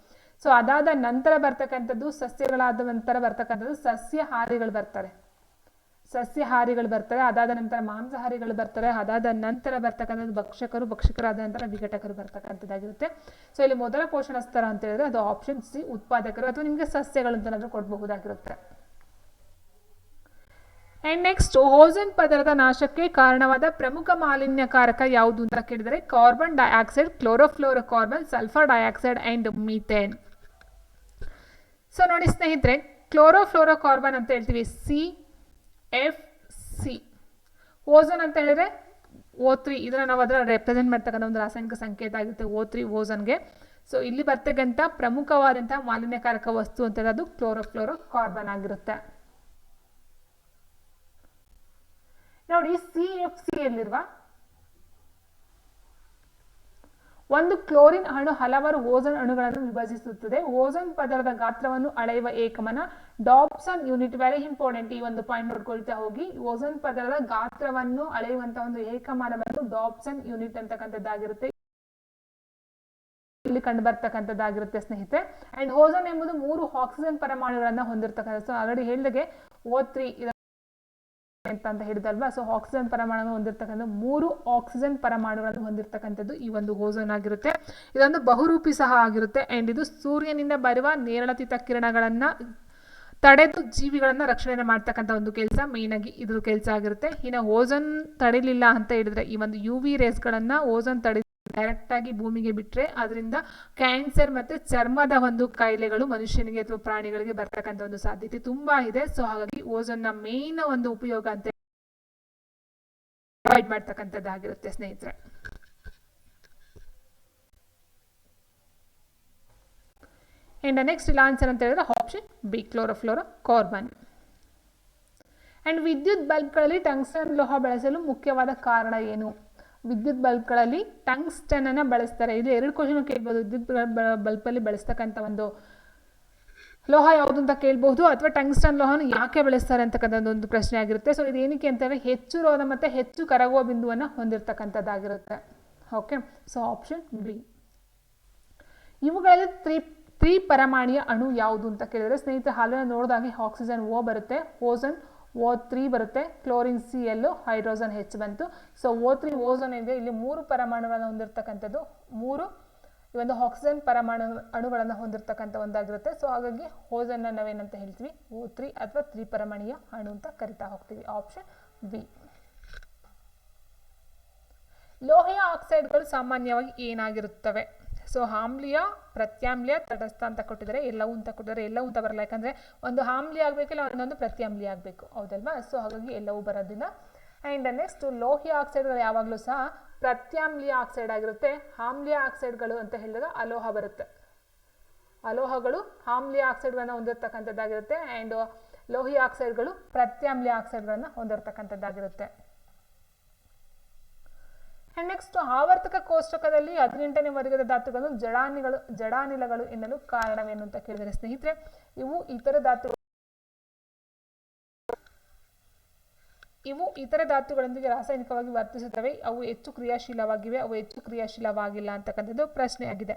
ಸೊ ಅದಾದ ನಂತರ ಬರ್ತಕ್ಕಂಥದ್ದು ಸಸ್ಯಗಳಾದ ನಂತರ ಬರ್ತಕ್ಕಂಥದ್ದು ಸಸ್ಯಹಾರಿಗಳು ಬರ್ತಾರೆ ಸಸ್ಯಹಾರಿಗಳು ಬರ್ತಾರೆ ಅದಾದ ನಂತರ ಮಾಂಸಾಹಾರಿಗಳು ಬರ್ತಾರೆ ಅದಾದ ನಂತರ ಬರ್ತಕ್ಕಂಥದ್ದು ಭಕ್ಷಕರು, ಭಕ್ಷಕರಾದ ನಂತರ ವಿಘಟಕರು ಬರ್ತಕ್ಕಂಥದ್ದಾಗಿರುತ್ತೆ. ಸೊ ಇಲ್ಲಿ ಮೊದಲ ಪೋಷಣ ಸ್ತರ ಅಂತ ಹೇಳಿದ್ರೆ ಅದು ಆಪ್ಷನ್ ಸಿ ಉತ್ಪಾದಕರು ಅಥವಾ ನಿಮಗೆ ಸಸ್ಯಗಳು ಅಂತ ಕೊಡಬಹುದಾಗಿರುತ್ತೆ. ಆ್ಯಂಡ್ ನೆಕ್ಸ್ಟ್ ಓಝೋನ್ ಪದರದ ನಾಶಕ್ಕೆ ಕಾರಣವಾದ ಪ್ರಮುಖ ಮಾಲಿನ್ಯಕಾರಕ ಯಾವುದು ಅಂತ ಕೇಳಿದರೆ carbon dioxide chlorofluorocarbon sulphur dioxide and methane. So ನೋಡಿ ಸ್ನೇಹಿತರೆ ಕ್ಲೋರೋಫ್ಲೋರೋ ಕಾರ್ಬನ್ ಅಂತ ಹೇಳ್ತೀವಿ. ಸಿ ಎಫ್ ಸಿ ಓಝೋನ್ ಅಂತ ಹೇಳಿದ್ರೆ ಓ ತ್ರೀ ಇದನ್ನ ನಾವು ಅದರ ರೆಪ್ರೆಸೆಂಟ್ ಮಾಡ್ತಕ್ಕಂಥ ಒಂದು ರಾಸಾಯನಿಕ ಸಂಕೇತ ಆಗಿರುತ್ತೆ ಓ ತ್ರೀ ಓಝೋನ್ಗೆ ಸೊ ಇಲ್ಲಿ ಬರ್ತಕ್ಕಂಥ ಪ್ರಮುಖವಾದಂಥ ಮಾಲಿನ್ಯಕಾರಕ ವಸ್ತು ಅಂತ ಅದು ಕ್ಲೋರೋಕ್ಲೋರೋ ಕಾರ್ಬನ್ ಆಗಿರುತ್ತೆ. ನೋಡಿ ಸಿ ಎಫ್ ಸಿ ಯಲ್ಲಿರುವ ಒಂದು ಕ್ಲೋರಿನ್ ಅಣು ಹಲವಾರು ಓಝೋನ್ ಅಣುಗಳನ್ನು ವಿಭಜಿಸುತ್ತದೆ. ಓಝೋನ್ ಪದರದ ಗಾತ್ರವನ್ನು ಅಳೆಯುವ ಏಕಮನ ಡಾಪ್ಸನ್ ಯೂನಿಟ್. ವೆರಿ ಇಂಪಾರ್ಟೆಂಟ್ ಈ ಒಂದು ಪಾಯಿಂಟ್ ನೋಡ್ಕೊಳ್ತಾ ಹೋಗಿ. ಓಝೋನ್ ಪದರದ ಗಾತ್ರವನ್ನು ಅಳೆಯುವಂತಹ ಒಂದು ಏಕಮಾನವನ್ನು ಡಾಪ್ಸನ್ ಯೂನಿಟ್ ಅಂತಕ್ಕಂಥದ್ದಾಗಿರುತ್ತೆ. ಇಲ್ಲಿ ಕಂಡು ಬರ್ತಕ್ಕಂಥದ್ದಾಗಿರುತ್ತೆ ಸ್ನೇಹಿತರೆ. ಅಂಡ್ ಓಝೋನ್ ಎಂಬುದು ಮೂರು ಆಕ್ಸಿಜನ್ ಪರಮಾಣುಗಳನ್ನು ಹೊಂದಿರತಕ್ಕಂಥ ಸೊ ಆಲ್ರೆಡಿ ಹೇಳಿದಾಗೆ ಓ ತ್ರೀ ಅಂತ ಹೇಳಿದಲ್ವಾ? ಸೊ ಆಕ್ಸಿಜನ್ ಪರಮಾಣು ಹೊಂದಿರತಕ್ಕಂಥ ಮೂರು ಆಕ್ಸಿಜನ್ ಪರಮಾಣುಗಳನ್ನು ಹೊಂದಿರತಕ್ಕಂಥದ್ದು ಈ ಒಂದು ಓಝೋನ್ ಆಗಿರುತ್ತೆ. ಇದೊಂದು ಬಹುರೂಪಿ ಸಹ ಆಗಿರುತ್ತೆ. ಅಂಡ್ ಇದು ಸೂರ್ಯನಿಂದ ಬರುವ ನೇರಳತೀತ ಕಿರಣಗಳನ್ನ ತಡೆದು ಜೀವಿಗಳನ್ನ ರಕ್ಷಣೆ ಮಾಡ್ತಕ್ಕಂಥ ಒಂದು ಕೆಲಸ. ಮೇನ್ ಆಗಿ ಇದ್ರ ಕೆಲಸ ಆಗಿರುತ್ತೆ. ಇನ್ನು ಓಝೋನ್ ತಡಿಲಿಲ್ಲ ಅಂತ ಹೇಳಿದ್ರೆ ಈ ಒಂದು ಯು ವಿ ರೇಸ್ಗಳನ್ನ ಓಝೋನ್ ತಡೆ ಡೈರೆಕ್ಟ್ ಆಗಿ ಭೂಮಿಗೆ ಬಿಟ್ಟರೆ ಅದರಿಂದ ಕ್ಯಾನ್ಸರ್ ಮತ್ತೆ ಚರ್ಮದ ಒಂದು ಕಾಯಿಲೆಗಳು ಮನುಷ್ಯನಿಗೆ ಅಥವಾ ಪ್ರಾಣಿಗಳಿಗೆ ಬರ್ತಕ್ಕಂಥ ಒಂದು ಸಾಧ್ಯತೆ ತುಂಬಾ ಇದೆ. ಸೊ ಹಾಗಾಗಿ ಓಝೋನ್ನ ಮೇನ್ ಒಂದು ಉಪಯೋಗ ಅಂತ ಪ್ರೊವೈಡ್ ಮಾಡ್ತಕ್ಕಂಥದ್ದಾಗಿರುತ್ತೆ ಸ್ನೇಹಿತರೆ. ಅಂಡ್ ನೆಕ್ಸ್ಟ್ ಇಲ್ಲ ಆನ್ಸರ್ ಅಂತ ಹೇಳಿದ್ರೆ option B chlorofluorocarbon and ವಿದ್ಯುತ್ ಬಲ್ಬ್ಗಳಲ್ಲಿ ಟಂಗ್ಸ್ಟನ್ ಲೋಹ ಬಳಸಲು ಮುಖ್ಯವಾದ ಕಾರಣ ಏನು? ವಿದ್ಯುತ್ ಬಲ್ಬ್ಗಳಲ್ಲಿ ಟಂಗ್ಸ್ಟನ್ ಅನ್ನ ಬಳಸ್ತಾರೆ. ಇದು ಎರಡು ಕ್ವಶನ್ ಕೇಳ್ಬೋದು. ವಿದ್ಯುತ್ ಬಲ್ಬಲ್ಲಿ ಬಳಸ್ತಕ್ಕಂಥ ಒಂದು ಲೋಹ ಯಾವುದು ಅಂತ ಕೇಳ್ಬೋದು ಅಥವಾ ಟಂಗ್ಸ್ಟನ್ ಲೋಹನ ಯಾಕೆ ಬಳಸ್ತಾರೆ ಅಂತಕ್ಕಂಥದ್ದು ಒಂದು ಪ್ರಶ್ನೆ ಆಗಿರುತ್ತೆ. ಸೊ ಇದು ಏನಕ್ಕೆ ಅಂತಂದರೆ ಹೆಚ್ಚು ರೋಧ ಮತ್ತು ಹೆಚ್ಚು ಕರಗುವ ಬಿಂದುವನ್ನು ಹೊಂದಿರತಕ್ಕಂಥದ್ದಾಗಿರುತ್ತೆ. ಓಕೆ ಸೊ ಆಪ್ಷನ್ ಬಿ ಇವುಗಳಲ್ಲಿ ತ್ರಿ ತ್ರಿ ಪರಮಾಣಿಯ ಅಣು ಯಾವುದು ಅಂತ ಕೇಳಿದರೆ ಸ್ನೇಹಿತರೆ, ಹಾಲನ್ನು ನೋಡಿದಾಗ ಆಕ್ಸಿಜನ್ ಓ ಬರುತ್ತೆ. ಓಝನ್ ಓ ತ್ರೀ ಬರುತ್ತೆ, chlorine C L, hydrogen H ಬಂತು. ಸೊ ಓ ತ್ರೀ ಓಝೋನ್ ಇದೆ ಇಲ್ಲಿ ಮೂರು ಪರಮಾಣುಗಳನ್ನು ಹೊಂದಿರತಕ್ಕಂಥದ್ದು. ಮೂರು ಈ ಒಂದು ಆಕ್ಸಿಜನ್ ಪರಮಾಣು ಅಣುಗಳನ್ನು ಹೊಂದಿರತಕ್ಕಂಥ ಒಂದಾಗಿರುತ್ತೆ. ಸೊ ಹಾಗಾಗಿ ಓಝನ್ನ ನಾವೇನಂತ ಹೇಳ್ತೀವಿ? ಓ ತ್ರೀ ಅಥವಾ ತ್ರಿಪರಮಾಣೀಯ ಅಣು ಅಂತ ಕರಿತಾ ಹೋಗ್ತೀವಿ. ಆಪ್ಷನ್ ಬಿ ಲೋಹೀಯ ಆಕ್ಸೈಡ್ಗಳು ಸಾಮಾನ್ಯವಾಗಿ ಏನಾಗಿರುತ್ತವೆ? ಸೊ ಆಮ್ಲೀಯ ಪ್ರತ್ಯಾಮ್ಲಿಯ ತಟಸ್ಥ ಅಂತ ಕೊಟ್ಟಿದ್ದಾರೆ. ಎಲ್ಲವೂ ಅಂತ ಕೊಟ್ಟಿದ್ದಾರೆ. ಎಲ್ಲವೂ ಅಂತ ಬರಲ್ಲ. ಯಾಕಂದರೆ ಒಂದು ಆಮ್ಲೀಯ ಆಗಬೇಕಿಲ್ಲ, ಒಂದೊಂದು ಪ್ರತ್ಯಾಮ್ಲಿ ಆಗಬೇಕು. ಹೌದಲ್ವಾ? ಸೊ ಹಾಗಾಗಿ ಎಲ್ಲವೂ ಬರೋದಿಲ್ಲ. ಆ್ಯಂಡ್ ನೆಕ್ಸ್ಟ್ ಲೋಹಿಯ ಆಕ್ಸೈಡ್ಗಳು ಯಾವಾಗಲೂ ಸಹ ಪ್ರತ್ಯಾಮ್ಲಿಯ ಆಕ್ಸೈಡ್ ಆಗಿರುತ್ತೆ. ಆಮ್ಲೀಯ ಆಕ್ಸೈಡ್ಗಳು ಅಂತ ಹೇಳಿದಾಗ ಅಲೋಹ ಬರುತ್ತೆ. ಅಲೋಹಗಳು ಆಮ್ಲೀಯ ಆಕ್ಸೈಡ್ಗಳನ್ನು ಹೊಂದಿರತಕ್ಕಂಥದ್ದಾಗಿರುತ್ತೆ. ಆ್ಯಂಡ್ ಲೋಹಿ ಆಕ್ಸೈಡ್ಗಳು ಪ್ರತ್ಯಾಮ್ಲೀಯ ಆಕ್ಸೈಡ್ಗಳನ್ನು ಹೊಂದಿರತಕ್ಕಂಥದ್ದಾಗಿರುತ್ತೆ. ನೆಕ್ಸ್ಟ್ ಆವರ್ತಕ ಕೋಷ್ಟಕದಲ್ಲಿ ಹದಿನೆಂಟನೇ ವರ್ಗದ ಧಾತುಗಳು ಜಡಾನಿಗಳು, ಜಡಾನಿಲಗಳು ಎನ್ನಲು ಕಾರಣವೇನು ಅಂತ ಕೇಳಿದರೆ ಸ್ನೇಹಿತರೆ, ಇವು ಇತರ ಧಾತುಗಳು ಇವು ಇತರ ಧಾತುಗಳೊಂದಿಗೆ ರಾಸಾಯನಿಕವಾಗಿ ವರ್ತಿಸುತ್ತವೆ. ಅವು ಹೆಚ್ಚು ಕ್ರಿಯಾಶೀಲವಾಗಿವೆ. ಅವು ಹೆಚ್ಚು ಕ್ರಿಯಾಶೀಲವಾಗಿಲ್ಲ ಅಂತಕ್ಕಂಥದ್ದು ಪ್ರಶ್ನೆ ಆಗಿದೆ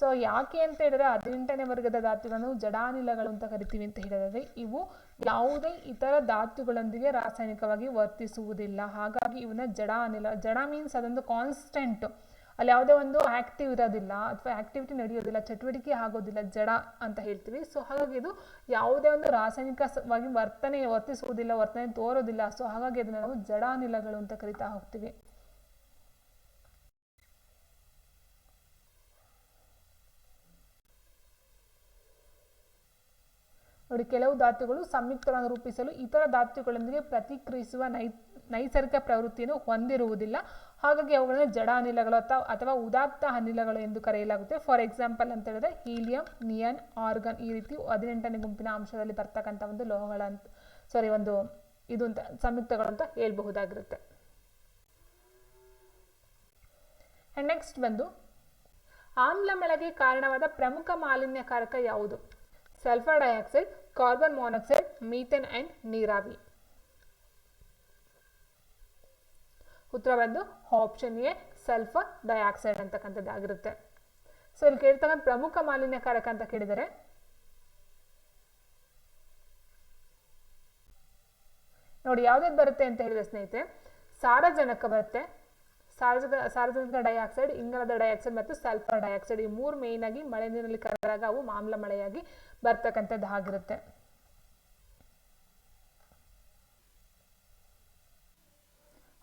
ಸೊ ಯಾಕೆ ಅಂತ ಹೇಳಿದ್ರೆ ಹದಿನೆಂಟನೇ ವರ್ಗದ ಧಾತುಗಳನ್ನು ಜಡಾನಿಲಗಳು ಅಂತ ಕರಿತೀವಿ ಅಂತ ಹೇಳಿದ್ರೆ ಇವು ಯಾವುದೇ ಇತರ ಧಾತುಗಳೊಂದಿಗೆ ರಾಸಾಯನಿಕವಾಗಿ ವರ್ತಿಸುವುದಿಲ್ಲ. ಹಾಗಾಗಿ ಇವನ್ನ ಜಡ ಅನಿಲ ಜಡ ಮೀನ್ಸ್ ಅದೊಂದು ಕಾನ್ಸ್ಟೆಂಟ್ ಅಲ್ಲಿ ಯಾವುದೇ ಒಂದು ಆಕ್ಟಿವ್ ಇರೋದಿಲ್ಲ ಅಥವಾ ಆಕ್ಟಿವಿಟಿ ನಡೆಯೋದಿಲ್ಲ, ಚಟುವಟಿಕೆ ಆಗೋದಿಲ್ಲ, ಜಡ ಅಂತ ಹೇಳ್ತೀವಿ. ಸೊ ಹಾಗಾಗಿ ಇದು ಯಾವುದೇ ಒಂದು ರಾಸಾಯನಿಕವಾಗಿ ವರ್ತನೆ ವರ್ತಿಸುವುದಿಲ್ಲ, ವರ್ತನೆ ತೋರೋದಿಲ್ಲ. ಸೊ ಹಾಗಾಗಿ ಅದನ್ನು ನಾವು ಜಡಾನಿಲಗಳು ಅಂತ ಕರಿತಾ ಹೋಗ್ತೀವಿ. ನೋಡಿ, ಕೆಲವು ಧಾತುಗಳು ಸಂಯುಕ್ತಗಳನ್ನು ರೂಪಿಸಲು ಇತರ ಧಾತುಗಳೊಂದಿಗೆ ಪ್ರತಿಕ್ರಿಯಿಸುವ ನೈ ನೈಸರ್ಗಿಕ ಪ್ರವೃತ್ತಿಯನ್ನು ಹೊಂದಿರುವುದಿಲ್ಲ. ಹಾಗಾಗಿ ಅವುಗಳನ್ನು ಜಡ ಅನಿಲಗಳು ಅಥವಾ ಅಥವಾ ಉದಾತ್ತ ಅನಿಲಗಳು ಎಂದು ಕರೆಯಲಾಗುತ್ತೆ. ಫಾರ್ ಎಕ್ಸಾಂಪಲ್ ಅಂತ ಹೇಳಿದ್ರೆ ಹೀಲಿಯಂ, ನಿಯನ್, ಆರ್ಗನ್ ಈ ರೀತಿ ಹದಿನೆಂಟನೇ ಗುಂಪಿನ ಅಂಶದಲ್ಲಿ ಬರ್ತಕ್ಕಂಥ ಒಂದು ಲೋಹಗಳಂತ ಸಾರಿ ಒಂದು ಇದು ಅಂತ ಸಂಯುಕ್ತಗಳು ಅಂತ ಹೇಳ್ಬಹುದಾಗಿರುತ್ತೆ. ನೆಕ್ಸ್ಟ್ ಬಂದು, ಆಮ್ಲ ಮಳೆಗೆ ಕಾರಣವಾದ ಪ್ರಮುಖ ಮಾಲಿನ್ಯಕಾರಕ ಯಾವುದು? Sulphur dioxide carbon monoxide methane and ನೀರಾವಿ. ಉತ್ತರ ಬಂದು ಆಪ್ಷನ್ ಎ ಸಲ್ಫರ್ ಡೈಆಕ್ಸೈಡ್ ಅಂತಕ್ಕಂಥದ್ದಾಗಿರುತ್ತೆ ಸೊ ಇಲ್ಲಿ ಕೇಳ್ತಕ್ಕಂಥ ಪ್ರಮುಖ ಮಾಲಿನ್ಯಕಾರಕ ಅಂತ ಕೇಳಿದರೆ? ನೋಡಿ ಯಾವ್ದು ಬರುತ್ತೆ ಅಂತ ಹೇಳಿದ್ರೆ ಸ್ನೇಹಿತರೆ, ಸಾರಜನಕ ಬರುತ್ತೆ. ಸಾರಜನಕ ಸಾರಜನಕ ಡೈಆಕ್ಸೈಡ್ ಇಂಗಾಲದ ಡೈಆಕ್ಸೈಡ್ ಮತ್ತು ಸಲ್ಫರ್ ಡೈಆಕ್ಸೈಡ್ ಈ ಮೂರು ಆಗಿ ಮಳೆ ನೀರಿನಲ್ಲಿ ಕರದಾಗ ಅವು ಮಾಮ್ಲ ಮಳೆಯಾಗಿ ಬರ್ತಕ್ಕಂಥದ್ದು ಆಗಿರುತ್ತೆ